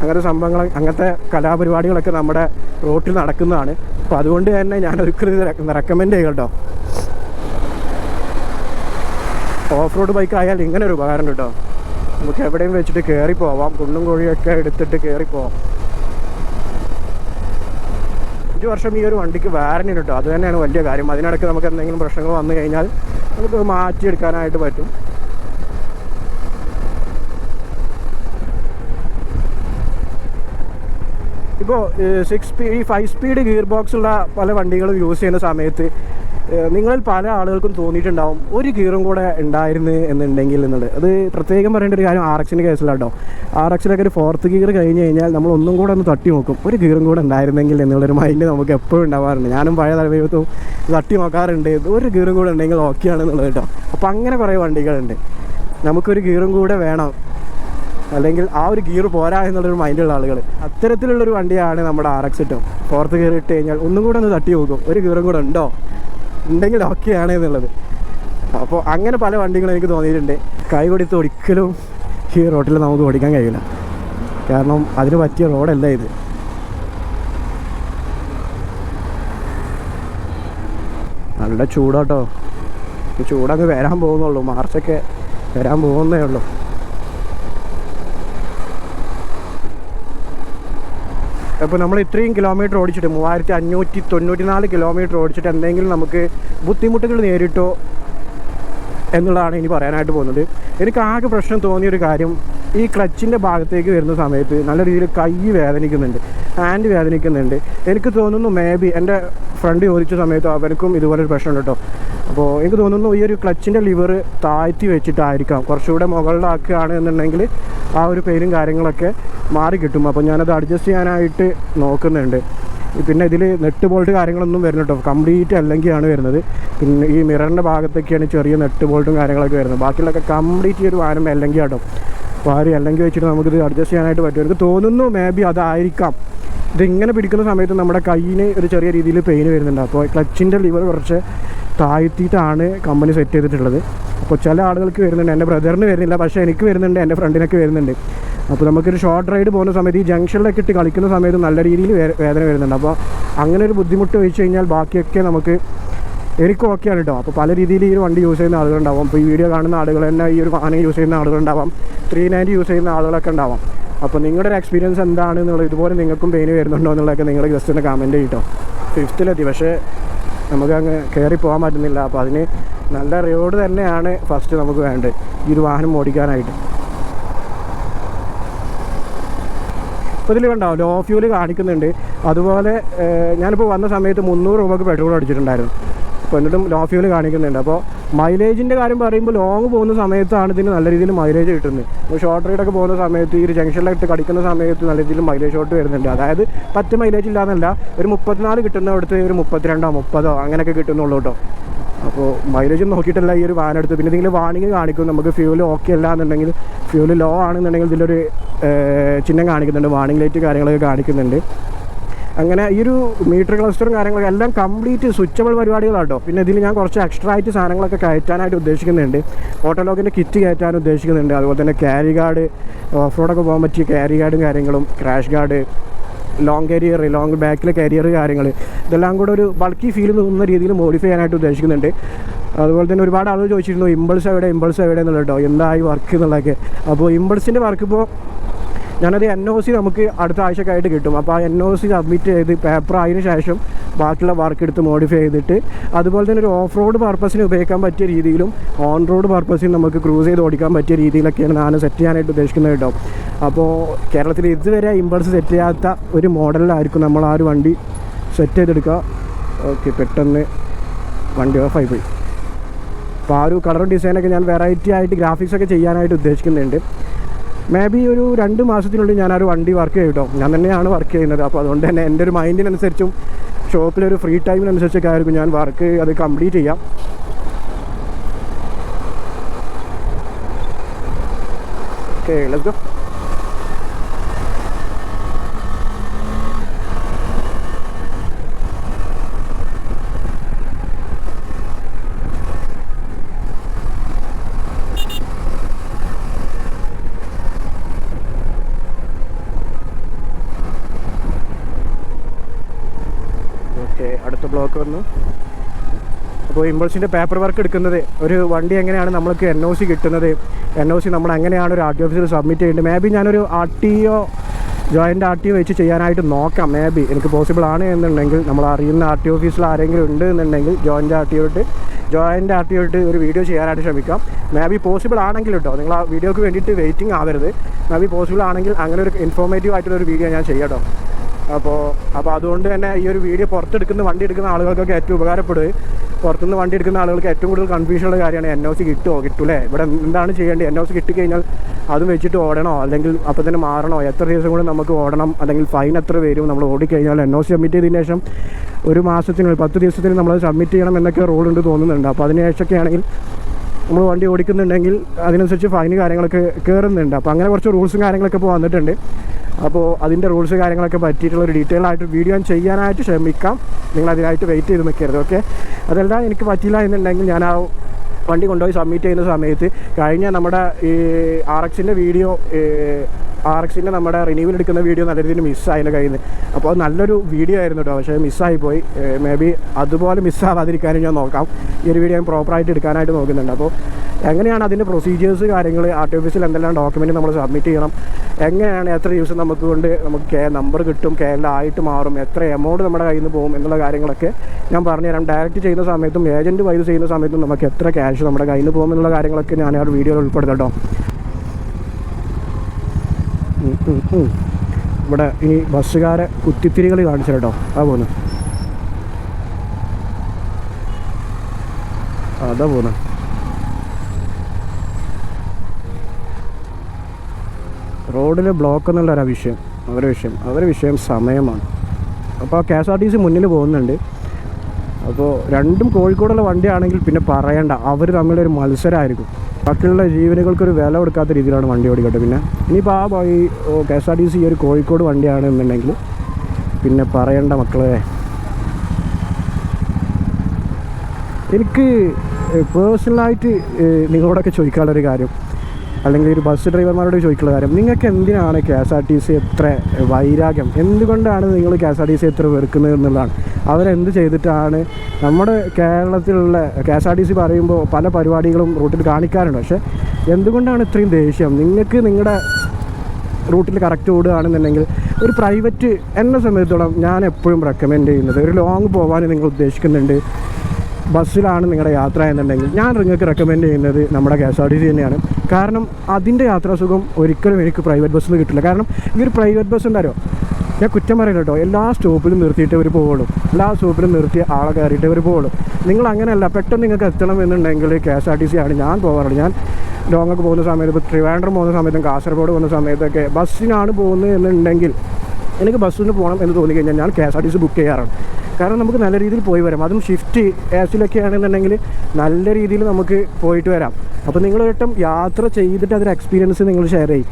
അങ്ങനത്തെ സംഭവങ്ങൾ അങ്ങനത്തെ കലാപരിപാടികളൊക്കെ നമ്മുടെ റോട്ടിൽ നടക്കുന്നതാണ്. അപ്പോൾ അതുകൊണ്ട് തന്നെ ഞാൻ ഒരിക്കലും റെക്കമെൻഡ് ചെയ്യും കേട്ടോ ഓഫ് റോഡ് ബൈക്ക് ആയാൽ ഇങ്ങനെ ഒരു ഉപകാരം കേട്ടോ നമുക്ക് എവിടെയും വെച്ചിട്ട് കയറി പോവാം. കുണ്ടും കോഴിയൊക്കെ എടുത്തിട്ട് കയറി പോവാം. അഞ്ച് വർഷം ഈ ഒരു വണ്ടിക്ക് വാറണ്ടി കേട്ടോ അത് തന്നെയാണ് വലിയ കാര്യം. അതിനിടയ്ക്ക് നമുക്ക് എന്തെങ്കിലും പ്രശ്നങ്ങൾ വന്നു കഴിഞ്ഞാൽ നമുക്ക് മാറ്റിയെടുക്കാനായിട്ട് പറ്റും. ഇപ്പോൾ സിക്സ് സ്പീഡ് ഈ ഫൈവ് സ്പീഡ് ഗിയർ ബോക്സ് ഉള്ള പല വണ്ടികളും യൂസ് ചെയ്യുന്ന സമയത്ത് നിങ്ങളിൽ പല ആളുകൾക്കും തോന്നിയിട്ടുണ്ടാവും ഒരു ഗിയറും കൂടെ ഉണ്ടായിരുന്നു എന്നുണ്ടെങ്കിൽ എന്നുള്ളത്. അത് പ്രത്യേകം പറയേണ്ട ഒരു കാര്യം ആർ എക്സിന്റെ കേസിലാട്ടോ ആർ എക്സിലൊക്കെ ഒരു ഫോർത്ത് ഗിയർ കഴിഞ്ഞ് കഴിഞ്ഞാൽ നമ്മൾ ഒന്നും കൂടെ ഒന്ന് തട്ടി നോക്കും ഒരു ഗിയറും കൂടെ ഉണ്ടായിരുന്നെങ്കിൽ എന്നുള്ളൊരു മൈൻഡ് നമുക്ക് എപ്പോഴും ഉണ്ടാവാറുണ്ട്. ഞാനും പഴയ തലവേത്തും തട്ടി നോക്കാറുണ്ട് ഒരു ഗിയറും കൂടെ ഉണ്ടെങ്കിൽ ഓക്കെയാണെന്നുള്ളത് കേട്ടോ. അപ്പോൾ അങ്ങനെ കുറേ വണ്ടികളുണ്ട്. നമുക്കൊരു ഗിയറും കൂടെ വേണം. അല്ലെങ്കിൽ ആ ഒരു ഗിയർ പോരാ എന്നുള്ളൊരു മൈൻഡുള്ള ആളുകൾ അത്തരത്തിലുള്ളൊരു വണ്ടിയാണ് നമ്മുടെ ആർ എക്സ് ഇട്ടോ പുറത്ത് കയറി ഇട്ട് കഴിഞ്ഞാൽ ഒന്നും കൂടെ ഒന്ന് തട്ടി പോകും ഒരു ഗിയറും കൂടെ ഉണ്ടോ? ഉണ്ടെങ്കിൽ ഓക്കെ ആണ് എന്നുള്ളത്. അപ്പോൾ അങ്ങനെ പല വണ്ടികളും എനിക്ക് തോന്നിയിട്ടുണ്ട്. കൈ കൊടുത്ത് ഒരിക്കലും ഈ റോട്ടിൽ നമുക്ക് ഓടിക്കാൻ കഴിയില്ല. കാരണം അതിന് പറ്റിയ റോഡല്ല ഇത്. നല്ല ചൂടാട്ടോ. ചൂടങ്ങ് വരാൻ പോകുന്നുള്ളൂ. മാർച്ചൊക്കെ വരാൻ പോകുന്നേ ഉള്ളൂ. അപ്പോൾ നമ്മൾ ഇത്രയും കിലോമീറ്റർ ഓടിച്ചിട്ട് മൂവായിരത്തി അഞ്ഞൂറ്റി തൊണ്ണൂറ്റി നാല് കിലോമീറ്റർ ഓടിച്ചിട്ട് എന്തെങ്കിലും നമുക്ക് ബുദ്ധിമുട്ടുകൾ നേരിട്ടോ എന്നുള്ളതാണ് ഇനി പറയാനായിട്ട് പോകുന്നത്. എനിക്ക് ആകെ പ്രശ്നം തോന്നിയൊരു കാര്യം ഈ ക്ലച്ചിന്റെ ഭാഗത്തേക്ക് വരുന്ന സമയത്ത് നല്ല രീതിയിൽ കൈ വേദനിക്കുന്നുണ്ട് ഹാൻഡ് വേദനിക്കുന്നുണ്ട്. എനിക്ക് തോന്നുന്നു മേ ബി എന്റെ ഫ്രണ്ട് ചോദിച്ച സമയത്ത് അവർക്കും ഇതുപോലൊരു പ്രശ്നമുണ്ട് കേട്ടോ. അപ്പോൾ എനിക്ക് തോന്നുന്നു ഈ ഒരു ക്ലച്ചിന്റെ ലിവർ താഴ്ത്തി വെച്ചിട്ടായിരിക്കാം. കുറച്ചുകൂടെ മുകളിലാക്കുകയാണ് എന്നുണ്ടെങ്കിൽ ആ ഒരു പെയിനും കാര്യങ്ങളൊക്കെ മാറി കിട്ടും. അപ്പോൾ ഞാനത് അഡ്ജസ്റ്റ് ചെയ്യാനായിട്ട് നോക്കുന്നുണ്ട്. പിന്നെ ഇതിൽ നെട്ട് ബോൾട്ട് കാര്യങ്ങളൊന്നും വരുന്നുണ്ടോ കംപ്ലീറ്റ് അല്ലെങ്കിലാണ് വരുന്നത്. പിന്നെ ഈ മിററിന്റെ ഭാഗത്തൊക്കെയാണ് ചെറിയ നെട്ട് ബോൾട്ടും കാര്യങ്ങളൊക്കെ വരുന്നത്. ബാക്കിയുള്ളൊക്കെ കംപ്ലീറ്റ് ഒരു വാനം അല്ലെങ്കിൽ ആട്ടോ? അപ്പോൾ ആ ഒരു അല്ലെങ്കിൽ വെച്ചിട്ട് നമുക്കിത് അഡ്ജസ്റ്റ് ചെയ്യാനായിട്ട് പറ്റും. എനിക്ക് തോന്നുന്നു മേ ബി അതായിരിക്കാം. ഇതിങ്ങനെ പിടിക്കുന്ന സമയത്ത് നമ്മുടെ കയ്യിന് ഒരു ചെറിയ രീതിയിൽ പെയിൻ വരുന്നുണ്ട്. അപ്പോൾ ക്ലച്ചിന്റെ ലിവർ കുറച്ച് താഴ്ത്തിയിട്ടാണ് കമ്പനി സെറ്റ് ചെയ്തിട്ടുള്ളത്. അപ്പോൾ ചില ആളുകൾക്ക് വരുന്നുണ്ട്. എന്റെ ബ്രദറിന് വരുന്നില്ല. പക്ഷേ എനിക്ക് വരുന്നുണ്ട്. എന്റെ ഫ്രണ്ടിനൊക്കെ വരുന്നുണ്ട്. അപ്പോൾ നമുക്കൊരു ഷോർട്ട് റൈഡ് പോകുന്ന സമയത്ത് ഈ ജംഗ്ഷനിലൊക്കെ ഇട്ട് കളിക്കുന്ന സമയത്ത് നല്ല രീതിയിൽ വേദന വരുന്നുണ്ട്. അപ്പോൾ അങ്ങനെ ഒരു ബുദ്ധിമുട്ട് വെച്ച് കഴിഞ്ഞാൽ ബാക്കിയൊക്കെ നമുക്ക് എനിക്ക് ഓക്കെയാണ് കേട്ടോ അപ്പോൾ പല രീതിയിൽ ഈ ഒരു വണ്ടി യൂസ് ചെയ്യുന്ന ആളുകളുണ്ടാവും. അപ്പോൾ ഈ വീഡിയോ കാണുന്ന ആളുകൾ തന്നെ ഈ ഒരു വാഹനം യൂസ് ചെയ്യുന്ന ആളുകളുണ്ടാവാം. ത്രീ നയന്റി യൂസ് ചെയ്യുന്ന ആളുകളൊക്കെ ഉണ്ടാവാം. അപ്പോൾ നിങ്ങളുടെ ഒരു എക്സ്പീരിയൻസ് എന്താണ് ഇതുപോലെ നിങ്ങൾക്കും പെയിൻ വരുന്നുണ്ടോ എന്നുള്ളതൊക്കെ നിങ്ങൾ ജസ്റ്റ് ഒന്ന് കമന്റ് ചെയ്യട്ടോ ഫിഫ്ത്തിലെത്തി പക്ഷേ നമുക്ക് അങ്ങ് കയറി പോകാൻ പറ്റുന്നില്ല. അപ്പോൾ അതിന് നല്ല റോഡ് തന്നെയാണ് ഫസ്റ്റ് നമുക്ക് വേണ്ടത്. ഈ ഒരു വാഹനം ഓടിക്കാനായിട്ട്. ഇപ്പോൾ ഇതിൽ കണ്ടാവും ലോ ഫ്യൂൽ കാണിക്കുന്നുണ്ട്. അതുപോലെ ഞാനിപ്പോൾ വന്ന സമയത്ത് മുന്നൂറ് രൂപക്ക് പെട്രോൾ അടിച്ചിട്ടുണ്ടായിരുന്നു. അപ്പോൾ എന്നിട്ടും ലോ ഫ്യൂൽ കാണിക്കുന്നുണ്ട്. അപ്പോൾ മൈലേജിന്റെ കാര്യം പറയുമ്പോൾ ലോങ് പോകുന്ന സമയത്താണ് ഇതിന് നല്ല രീതിയിൽ മൈലേജ് കിട്ടുന്നത്. ഇപ്പോൾ ഷോർട്ട് റൈഡൊക്കെ പോകുന്ന സമയത്ത് ഈ ഒരു ജംഗ്ഷനിലിട്ട് കടിക്കുന്ന സമയത്ത് നല്ല രീതിയിൽ മൈലേജ് ഷോട്ട് വരുന്നുണ്ട്. അതായത് പത്ത് മൈലേജ് ഇല്ലാന്നല്ല ഒരു മുപ്പത്തിനാല് കിട്ടുന്നിടത്ത് ഒരു മുപ്പത്തിരണ്ടോ മുപ്പതോ അങ്ങനെയൊക്കെ കിട്ടുന്നുള്ളൂ കേട്ടോ അപ്പോൾ മൈലേജ് നോക്കിയിട്ടല്ല ഈ ഒരു വാൻ എടുത്ത്. പിന്നെ ഇതിൽ വാണിങ് കാണിക്കും. നമുക്ക് ഫ്യൂൽ ഓക്കെ അല്ല എന്നുണ്ടെങ്കിൽ ഫ്യൂൽ ലോ ആണെന്നുണ്ടെങ്കിൽ ഇതിലൊരു ചിഹ്നം കാണിക്കുന്നുണ്ട്. വാണിംഗ് ലൈറ്റ് കാര്യങ്ങളൊക്കെ കാണിക്കുന്നുണ്ട്. അങ്ങനെ ഈ ഒരു മീറ്റർ ക്ലസ്റ്ററും കാര്യങ്ങളൊക്കെ എല്ലാം കംപ്ലീറ്റ് സ്വിച്ചബിൾ പരിപാടികളാട്ടോ. പിന്നെ ഇതിൽ ഞാൻ കുറച്ച് എക്സ്ട്രാ ആയിട്ട് സാധനങ്ങളൊക്കെ കയറ്റാനായിട്ട് ഉദ്ദേശിക്കുന്നുണ്ട്. ഓട്ടോലോഗിന്റെ കിറ്റ് കയറ്റാൻ ഉദ്ദേശിക്കുന്നുണ്ട്. അതുപോലെ തന്നെ ക്യാരി ഗാർഡ് ഓഫ് റോഡൊക്കെ പോകാൻ പറ്റിയ ക്യാരി ഗാർഡും കാര്യങ്ങളും crash guard long carrier long ബാക്കിലെ കരിയർ കാര്യങ്ങൾ ഇതെല്ലാം കൂടെ ഒരു ബൾക്കി ഫീൽ തോന്നുന്ന രീതിയിൽ മോഡിഫൈ ചെയ്യാനായിട്ട് ഉദ്ദേശിക്കുന്നുണ്ട്. അതുപോലെ തന്നെ ഒരുപാട് ആളുകൾ ചോദിച്ചിരുന്നു ഇമ്പിൾസ് എവിടെ? ഇമ്പിൾസ് എവിടെ? എന്നുള്ളത് കേട്ടോ എന്തായി വർക്ക് എന്നുള്ളതൊക്കെ അപ്പോൾ ഇമ്പിൾസിന്റെ വർക്ക് ഇപ്പോൾ ഞാനത് എൻ ഒ സി നമുക്ക് അടുത്ത ആഴ്ചക്കായിട്ട് കിട്ടും. അപ്പോൾ ആ എൻ ഒ സി സബ്മിറ്റ് ചെയ്ത് പേപ്പർ ആയതിനു ശേഷം ബാക്കിയുള്ള വർക്ക് എടുത്ത് മോഡിഫൈ ചെയ്തിട്ട് അതുപോലെ തന്നെ ഒരു ഓഫ് റോഡ് പർപ്പസിന് ഉപയോഗിക്കാൻ പറ്റിയ രീതിയിലും ഓൺ റോഡ് പർപ്പസിന് നമുക്ക് ക്രൂസ് ചെയ്ത് ഓടിക്കാൻ പറ്റിയ രീതിയിലൊക്കെയാണ് ഞാൻ സെറ്റ് ചെയ്യാനായിട്ട് ഉദ്ദേശിക്കുന്നത് കേട്ടോ. അപ്പോൾ കേരളത്തിൽ ഇതുവരെ ഇമ്പൾസ് സെറ്റ് ചെയ്യാത്ത ഒരു മോഡലിലായിരിക്കും നമ്മൾ ആ ഒരു വണ്ടി സെറ്റ് ചെയ്തെടുക്കുക. ഓക്കെ പെട്ടെന്ന് വണ്ടി ഓഫായി പോയി അപ്പോൾ ആ ഒരു കളറും ഡിസൈനൊക്കെ ഞാൻ വെറൈറ്റി ആയിട്ട് ഗ്രാഫിക്സ് ഒക്കെ ചെയ്യാനായിട്ട് ഉദ്ദേശിക്കുന്നുണ്ട്. മേ ബി ഒരു രണ്ട് മാസത്തിനുള്ളിൽ ഞാൻ ഒരു വണ്ടി വർക്ക് ചെയ്യും കേട്ടോ ഞാൻ തന്നെയാണ് വർക്ക് ചെയ്യുന്നത്. അപ്പോൾ അതുകൊണ്ട് തന്നെ എന്റെ ഒരു മൈൻഡിനനുസരിച്ചും ഷോപ്പിലൊരു ഫ്രീ ടൈമിനനുസരിച്ചൊക്കെ ആയിരിക്കും ഞാൻ വർക്ക് അത് കംപ്ലീറ്റ് ചെയ്യാം. Okay let's go okay block വന്നു. അപ്പോൾ ഇമ്പൾസിന്റെ പേപ്പർ വർക്ക് എടുക്കുന്നത് ഒരു വണ്ടി എങ്ങനെയാണ് നമ്മൾക്ക് എൻ ഒ സി കിട്ടുന്നത്? എൻ ഒ സി നമ്മൾ എങ്ങനെയാണ് ഒരു ആർ ടി ഓഫീസിൽ സബ്മിറ്റ് ചെയ്യേണ്ടത്? മേ ബി ഞാനൊരു R T O joint R T O വെച്ച് ചെയ്യാനായിട്ട് നോക്കാം. മേ ബി എനിക്ക് പോസിബിൾ ആണ് എന്നുണ്ടെങ്കിൽ നമ്മൾ അറിയുന്ന ആർ ടി ഓഫീസിൽ ആരെങ്കിലും ഉണ്ട് എന്നുണ്ടെങ്കിൽ ജോയിന്റ് ആർ ടി ഒ ഇട്ട് ജോയിന്റ് ആർ ടി ഒ ഇട്ട് ഒരു വീഡിയോ ചെയ്യാനായിട്ട് ശ്രമിക്കാം. മേ ബി പോസിബിൾ ആണെങ്കിൽ കേട്ടോ നിങ്ങൾ ആ വീഡിയോക്ക് വേണ്ടിയിട്ട് വെയിറ്റിംഗ് ആവരുത്. മേ ബി പോസിബിൾ ആണെങ്കിൽ അങ്ങനെ ഒരു ഇൻഫോർമേറ്റീവ് ആയിട്ടുള്ള ഒരു വീഡിയോ ഞാൻ ചെയ്യാം കേട്ടോ അപ്പോൾ അപ്പോൾ അതുകൊണ്ട് തന്നെ ഈ ഒരു വീഡിയോ പുറത്തെടുക്കുന്ന വണ്ടി എടുക്കുന്ന ആളുകൾക്കൊക്കെ ഏറ്റവും ഉപകാരപ്പെടുക പുറത്തുനിന്ന് വണ്ടി എടുക്കുന്ന ആളുകൾക്ക് ഏറ്റവും കൂടുതൽ കൺഫ്യൂഷനുള്ള കാര്യമാണ് എൻ ഒ സി കിട്ടുമോ കിട്ടൂലേ? ഇവിടെ എന്താണ് ചെയ്യേണ്ടത്? എൻ ഒ സി കിട്ടിക്കഴിഞ്ഞാൽ അതും വെച്ചിട്ട് ഓടണോ? അല്ലെങ്കിൽ അപ്പോൾ തന്നെ മാറണോ? എത്ര ദിവസം കൂടെ നമുക്ക് ഓടണം? അല്ലെങ്കിൽ ഫൈൻ എത്ര വരും? നമ്മൾ ഓടിക്കഴിഞ്ഞാൽ എൻ ഒ സി സബ്മിറ്റ് ചെയ്തതിന് ശേഷം ഒരു മാസത്തിനുള്ളിൽ പത്ത് ദിവസത്തിന് നമ്മൾ സബ്മിറ്റ് ചെയ്യണം എന്നൊക്കെ റോളുണ്ട് തോന്നുന്നുണ്ട്. അപ്പോൾ അതിന് ശേഷമൊക്കെ ആണെങ്കിൽ നമ്മൾ വണ്ടി ഓടിക്കുന്നുണ്ടെങ്കിൽ അതിനനുസരിച്ച് ഫൈന് കാര്യങ്ങളൊക്കെ കയറുന്നുണ്ട് അപ്പോൾ അങ്ങനെ കുറച്ച് റൂൾസും കാര്യങ്ങളൊക്കെ ഇപ്പോൾ വന്നിട്ടുണ്ട്. അപ്പോൾ അതിന്റെ റൂൾസ് കാര്യങ്ങളൊക്കെ പറ്റിയിട്ടുള്ള ഒരു ഡീറ്റെയിൽ ആയിട്ട് വീഡിയോ ഞാൻ ചെയ്യാനായിട്ട് ശ്രമിക്കാം. നിങ്ങൾ അതിനായിട്ട് വെയിറ്റ് ചെയ്ത് നിൽക്കരുത് ഓക്കെ അതെല്ലാം എനിക്ക് പറ്റില്ല എന്നുണ്ടെങ്കിൽ ഞാൻ ആ വണ്ടി കൊണ്ടുപോയി സബ്മിറ്റ് ചെയ്യുന്ന സമയത്ത് കഴിഞ്ഞ നമ്മുടെ ഈ ആർ എക്സിന്റെ വീഡിയോ ആർ എക്സിന്റെ നമ്മുടെ റിന്യൂവൽ എടുക്കുന്ന വീഡിയോ നല്ല രീതിയിൽ മിസ്സായതിന്റെ കയ്യിൽ നിന്ന്. അപ്പോൾ നല്ലൊരു വീഡിയോ ആയിരുന്നു കേട്ടോ പക്ഷേ മിസ്സായി പോയി. മേ ബി അതുപോലെ മിസ്സാവാതിരിക്കാനും ഞാൻ നോക്കാം. ഈ ഒരു വീഡിയോ ഞാൻ പ്രോപ്പറായിട്ട് എടുക്കാനായിട്ട് നോക്കുന്നുണ്ട്. അപ്പോൾ എങ്ങനെയാണ് അതിന്റെ പ്രൊസീജിയേഴ്സ് കാര്യങ്ങൾ ആർ ടി ഓഫീസിൽ എന്തെല്ലാം ഡോക്യുമെന്റ് നമ്മൾ സബ്മിറ്റ് ചെയ്യണം? എങ്ങനെയാണ് എത്ര ദിവസം നമുക്ക് കൊണ്ട് നമുക്ക് കെ നമ്പർ കിട്ടും കെ എൽ ആയിട്ട് മാറും എത്ര എമൗണ്ട് നമ്മുടെ കയ്യിൽ നിന്ന് പോകും എന്നുള്ള കാര്യങ്ങളൊക്കെ ഞാൻ പറഞ്ഞുതരാം ഡയറക്റ്റ് ചെയ്യുന്ന സമയത്തും ഏജന്റ് വൈസ് ചെയ്യുന്ന സമയത്തും നമുക്ക് എത്ര ക്യാഷ് നമ്മുടെ കയ്യിൽ നിന്ന് പോകും എന്നുള്ള കാര്യങ്ങളൊക്കെ ഞാൻ ആ വീഡിയോയിൽ ഉൾപ്പെടുത്താം കേട്ടോ ഉം, ഉം, ഉം. ഇവിടെ ഈ ബസ്സുകാരെ കുത്തിത്തിരികൾ കാണിച്ചു കേട്ടോ ആ പോകുന്നു അതാ പോകുന്നു റോഡിൽ ബ്ലോക്ക് എന്നുള്ളൊരു വിഷയം അവരുടെ വിഷയം അവരുടെ വിഷയം സമയമാണ്. അപ്പോൾ K S R T C മുന്നിൽ പോകുന്നുണ്ട്. അപ്പോൾ രണ്ടും കോഴിക്കോടുള്ള വണ്ടിയാണെങ്കിൽ പിന്നെ പറയണ്ട അവർ തമ്മിലൊരു മത്സരമായിരിക്കും ബാക്കിയുള്ള ജീവനുകൾക്കൊരു വില കൊടുക്കാത്ത രീതിയിലാണ് വണ്ടി ഓടിക്കട്ടെ. പിന്നെ ഇനിയിപ്പോൾ ആ ഈ K S R T C ഒരു കോഴിക്കോട് വണ്ടിയാണ് എന്നുണ്ടെങ്കിൽ പിന്നെ പറയണ്ട മക്കളെ. എനിക്ക് പേഴ്സണലായിട്ട് നിങ്ങളോടൊക്കെ ചോദിക്കാനുള്ളൊരു കാര്യം. അല്ലെങ്കിൽ ഒരു ബസ് ഡ്രൈവർമാരോട് ചോദിക്കുന്ന കാര്യം നിങ്ങൾക്ക് എന്തിനാണ് K S R T C എത്ര വൈരാഗ്യം? എന്തുകൊണ്ടാണ് നിങ്ങൾ K S R T C എത്ര വെറുക്കുന്നത് എന്നുള്ളതാണ്? അവരെന്ത് ചെയ്തിട്ടാണ് നമ്മുടെ കേരളത്തിലുള്ള K S R T C പറയുമ്പോൾ പല പരിപാടികളും റൂട്ടിൽ കാണിക്കാറുണ്ട്. പക്ഷേ എന്തുകൊണ്ടാണ് ഇത്രയും ദേഷ്യം? നിങ്ങൾക്ക് നിങ്ങളുടെ റൂട്ടിൽ കറക്റ്റ് ഓടുകയാണെന്നുണ്ടെങ്കിൽ ഒരു പ്രൈവറ്റ് എന്നെ സംബന്ധിച്ചിടത്തോളം ഞാൻ എപ്പോഴും റെക്കമെൻഡ് ചെയ്യുന്നത് ഒരു ലോങ് പോകാൻ നിങ്ങൾ ഉദ്ദേശിക്കുന്നുണ്ട്. ബസ്സിലാണ് നിങ്ങളുടെ യാത്ര എന്നുണ്ടെങ്കിൽ ഞാൻ നിങ്ങൾക്ക് റെക്കമെൻഡ് ചെയ്യുന്നത് നമ്മുടെ K S R T C തന്നെയാണ്. കാരണം അതിന്റെ യാത്രാസുഖം ഒരിക്കലും എനിക്ക് പ്രൈവറ്റ് ബസ്സിൽ നിന്ന് കിട്ടില്ല. കാരണം ഈ ഒരു പ്രൈവറ്റ് ബസ് ഉണ്ടാരോ ഞാൻ കുറ്റം പറയില്ല കേട്ടോ എല്ലാ സ്റ്റോപ്പിലും നിർത്തിയിട്ട് അവർ പോകുള്ളൂ എല്ലാ സ്റ്റോപ്പിലും നിർത്തി ആളെ കയറിയിട്ട് അവർ പോകുള്ളൂ നിങ്ങൾ അങ്ങനെയല്ല പെട്ടെന്ന് നിങ്ങൾക്ക് എത്തണം എന്നുണ്ടെങ്കിൽ K S R T C ആണ് ഞാൻ പോകാറുള്ളത്. ഞാൻ ലോങ്ങൊക്കെ പോകുന്ന സമയത്ത് ഇപ്പോൾ ട്രിവാൻഡ്രം പോകുന്ന സമയത്തും കാസർഗോഡ് പോകുന്ന സമയത്തൊക്കെ ബസ്സിനാണ് പോകുന്നത് എന്നുണ്ടെങ്കിൽ എനിക്ക് ബസ്സിന് പോകണം എന്ന് തോന്നി കഴിഞ്ഞാൽ ഞാൻ K S R T C book ചെയ്യാറാണ് കാരണം നമുക്ക് നല്ല രീതിയിൽ പോയി വരാം. അതും ഷിഫ്റ്റ് എസിലൊക്കെ ആണെന്നുണ്ടെങ്കിൽ നല്ല രീതിയിൽ നമുക്ക് പോയിട്ട് വരാം. അപ്പോൾ നിങ്ങൾ ഒട്ടും യാത്ര ചെയ്തിട്ട് അതിന്റെ എക്സ്പീരിയൻസ് നിങ്ങൾ ഷെയർ ചെയ്യും.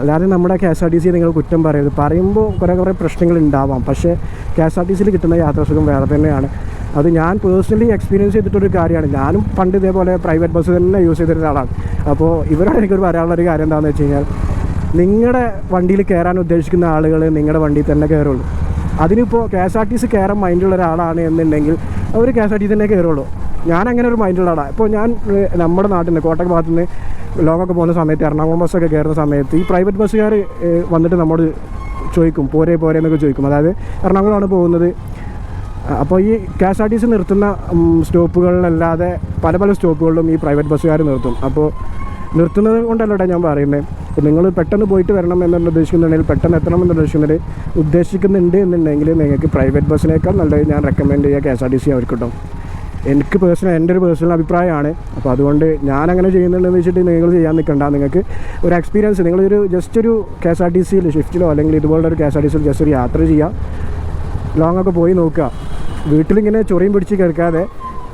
അല്ലാതെ നമ്മുടെ K S R T C നിങ്ങൾ കുറ്റം പറയരുത്. പറയുമ്പോൾ കുറേ കുറേ പ്രശ്നങ്ങൾ ഉണ്ടാവാം. പക്ഷേ കെ എസ് ആർ ടി സിയിൽ കിട്ടുന്ന യാത്രാസുഖം വേറെ തന്നെയാണ്. അത് ഞാൻ പേഴ്സണലി എക്സ്പീരിയൻസ് ചെയ്തിട്ടൊരു കാര്യമാണ്. ഞാനും പണ്ട് ഇതേപോലെ പ്രൈവറ്റ് ബസ് തന്നെ യൂസ് ചെയ്തിരുന്ന ആളാണ് അപ്പോൾ ഇവരോട് എനിക്കൊരു പറയാനുള്ള ഒരു കാര്യം എന്താണെന്ന് വെച്ച് കഴിഞ്ഞാൽ നിങ്ങളുടെ വണ്ടിയിൽ കയറാൻ ഉദ്ദേശിക്കുന്ന ആളുകൾ നിങ്ങളുടെ വണ്ടിയിൽ തന്നെ കയറുള്ളൂ അതിനിപ്പോൾ K S R T C കയറാൻ മൈൻഡുള്ള ഒരാളാണ് എന്നുണ്ടെങ്കിൽ അവർ K S R T C തന്നെ കയറുള്ളൂ ഞാൻ അങ്ങനെ ഒരു മൈൻഡുള്ള ആളാണ് ഇപ്പോൾ ഞാൻ നമ്മുടെ നാട്ടിൽ നിന്ന് കോട്ടയം ഭാഗത്തു നിന്ന് ലോങ്ങൊക്കെ പോകുന്ന സമയത്ത് എറണാകുളം ബസ്സൊക്കെ കയറുന്ന സമയത്ത് ഈ പ്രൈവറ്റ് ബസ്സുകാർ വന്നിട്ട് നമ്മോട് ചോദിക്കും പോരെ പോരെ എന്നൊക്കെ ചോദിക്കും. അതായത് എറണാകുളമാണ് പോകുന്നത്. അപ്പോൾ ഈ K S R T C നിർത്തുന്ന സ്റ്റോപ്പുകളിലല്ലാതെ പല പല സ്റ്റോപ്പുകളിലും ഈ പ്രൈവറ്റ് ബസ്സുകാർ നിർത്തും. അപ്പോൾ നിർത്തുന്നത് കൊണ്ടല്ലോട്ടെ ഞാൻ പറയുന്നത് നിങ്ങൾ പെട്ടെന്ന് പോയിട്ട് വരണം എന്നുള്ള ഉദ്ദേശിക്കുന്നുണ്ടെങ്കിൽ പെട്ടെന്ന് എത്തണം എന്നുള്ള ഉദ്ദേശിക്കുന്നത് ഉദ്ദേശിക്കുന്നുണ്ട് എന്നുണ്ടെങ്കിൽ നിങ്ങൾക്ക് പ്രൈവറ്റ് ബസ്സിനേക്കാൾ നല്ലത് ഞാൻ റെക്കമെൻഡ് ചെയ്യുക K S R T C അവർക്ക് കിട്ടും എനിക്ക് പേഴ്സണൽ എന്റെ ഒരു പേഴ്സണൽ അഭിപ്രായമാണ്. അപ്പോൾ അതുകൊണ്ട് ഞാൻ അങ്ങനെ ചെയ്യുന്നുണ്ടെന്ന് വെച്ചിട്ട് നിങ്ങൾ ചെയ്യാൻ നിൽക്കണ്ട നിങ്ങൾക്ക് ഒരു എക്സ്പീരിയൻസ് നിങ്ങളൊരു ജസ്റ്റ് ഒരു കെ എസ് ആർ ടി സിയിൽ ഷിഫ്റ്റിലോ അല്ലെങ്കിൽ ഇതുപോലുള്ള ഒരു കെ എസ് ആർ ടി സിയിൽ ജസ്റ്റ് ഒരു യാത്ര ചെയ്യുക ലോങ് ഒക്കെ പോയി നോക്കുക. വീട്ടിലിങ്ങനെ ചൊറിയും പിടിച്ച് കിടക്കാതെ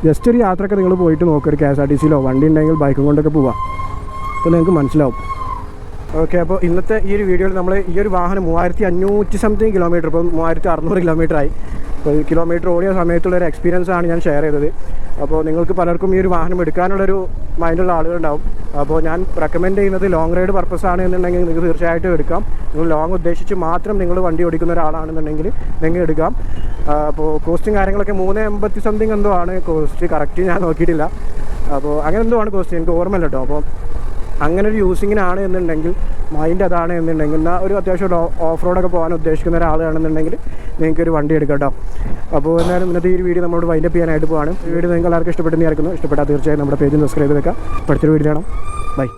ജസ്റ്റ് ഒരു യാത്രയൊക്കെ നിങ്ങൾ പോയിട്ട് നോക്കുക ഒരു കെ എസ് ആർ ടി സിയിലോ വണ്ടി ഉണ്ടെങ്കിൽ ബൈക്കും കൊണ്ടൊക്കെ പോവാം. അപ്പോൾ നിങ്ങൾക്ക് മനസ്സിലാവും. ഓക്കെ അപ്പോൾ ഇന്നത്തെ ഈ ഒരു വീഡിയോയിൽ നമ്മൾ ഈ ഒരു വാഹനം മൂവായിരത്തി അഞ്ഞൂറ്റി സംതിങ് കിലോമീറ്റർ ഇപ്പോൾ മൂവായിരത്തി അറുന്നൂറ് കിലോമീറ്റർ ആയി. അപ്പോൾ കിലോമീറ്റർ ഓടിയ സമയത്തുള്ള ഒരു എക്സ്പീരിയൻസ് ആണ് ഞാൻ ഷെയർ ചെയ്തത്. അപ്പോൾ നിങ്ങൾക്ക് പലർക്കും ഈ ഒരു വാഹനം എടുക്കാനുള്ളൊരു മൈൻഡുള്ള ആളുകളുണ്ടാവും. അപ്പോൾ ഞാൻ റെക്കമെൻഡ് ചെയ്യുന്നത് ലോങ് റൈഡ് പർപ്പസ് ആണ് എന്നുണ്ടെങ്കിൽ നിങ്ങൾക്ക് തീർച്ചയായിട്ടും എടുക്കാം. നിങ്ങൾ ലോങ് ഉദ്ദേശിച്ച് മാത്രം നിങ്ങൾ വണ്ടി ഓടിക്കുന്ന ഒരാളാണെന്നുണ്ടെങ്കിൽ നിങ്ങൾ എടുക്കാം. അപ്പോൾ കോസ്റ്റും കാര്യങ്ങളൊക്കെ മൂന്ന് എൺപത്തി സംതിങ് എന്തോ ആണ് കോസ്റ്റ് കറക്റ്റ് ഞാൻ നോക്കിയിട്ടില്ല. അപ്പോൾ അങ്ങനെ എന്തോ ആണ് കോസ്റ്റ് എനിക്ക് ഓർമ്മയില്ല കേട്ടോ. അപ്പോൾ അങ്ങനെ ഒരു യൂസിങ്ങിനാണ് എന്നുണ്ടെങ്കിൽ മൈൻഡ് അതാണ് എന്നുണ്ടെങ്കിൽ എന്നാൽ ഒരു അത്യാവശ്യം ഓഫ് റോഡൊക്കെ പോകാൻ ഉദ്ദേശിക്കുന്ന ഒരാളാണെന്നുണ്ടെങ്കിൽ നിങ്ങൾക്ക് ഒരു വണ്ടി എടുക്കാം കേട്ടോ. അപ്പോൾ എന്നാലും ഇന്നത്തെ ഈ ഒരു വീഡിയോ നമ്മളോട് വൈൻഡപ്പ് ചെയ്യാനായിട്ട് പോവാണ്. ഈ വീഡിയോ നിങ്ങൾക്ക് എല്ലാവർക്കും ഇഷ്ടപ്പെട്ടെന്ന് വിചാരിക്കുന്നു. ഇഷ്ടപ്പെട്ടാൽ തീർച്ചയായും നമ്മുടെ പേജ് സബ്സ്ക്രൈബ് ചെയ്തേക്കാം പഠിച്ചൊരു വീഡിയോ ബൈ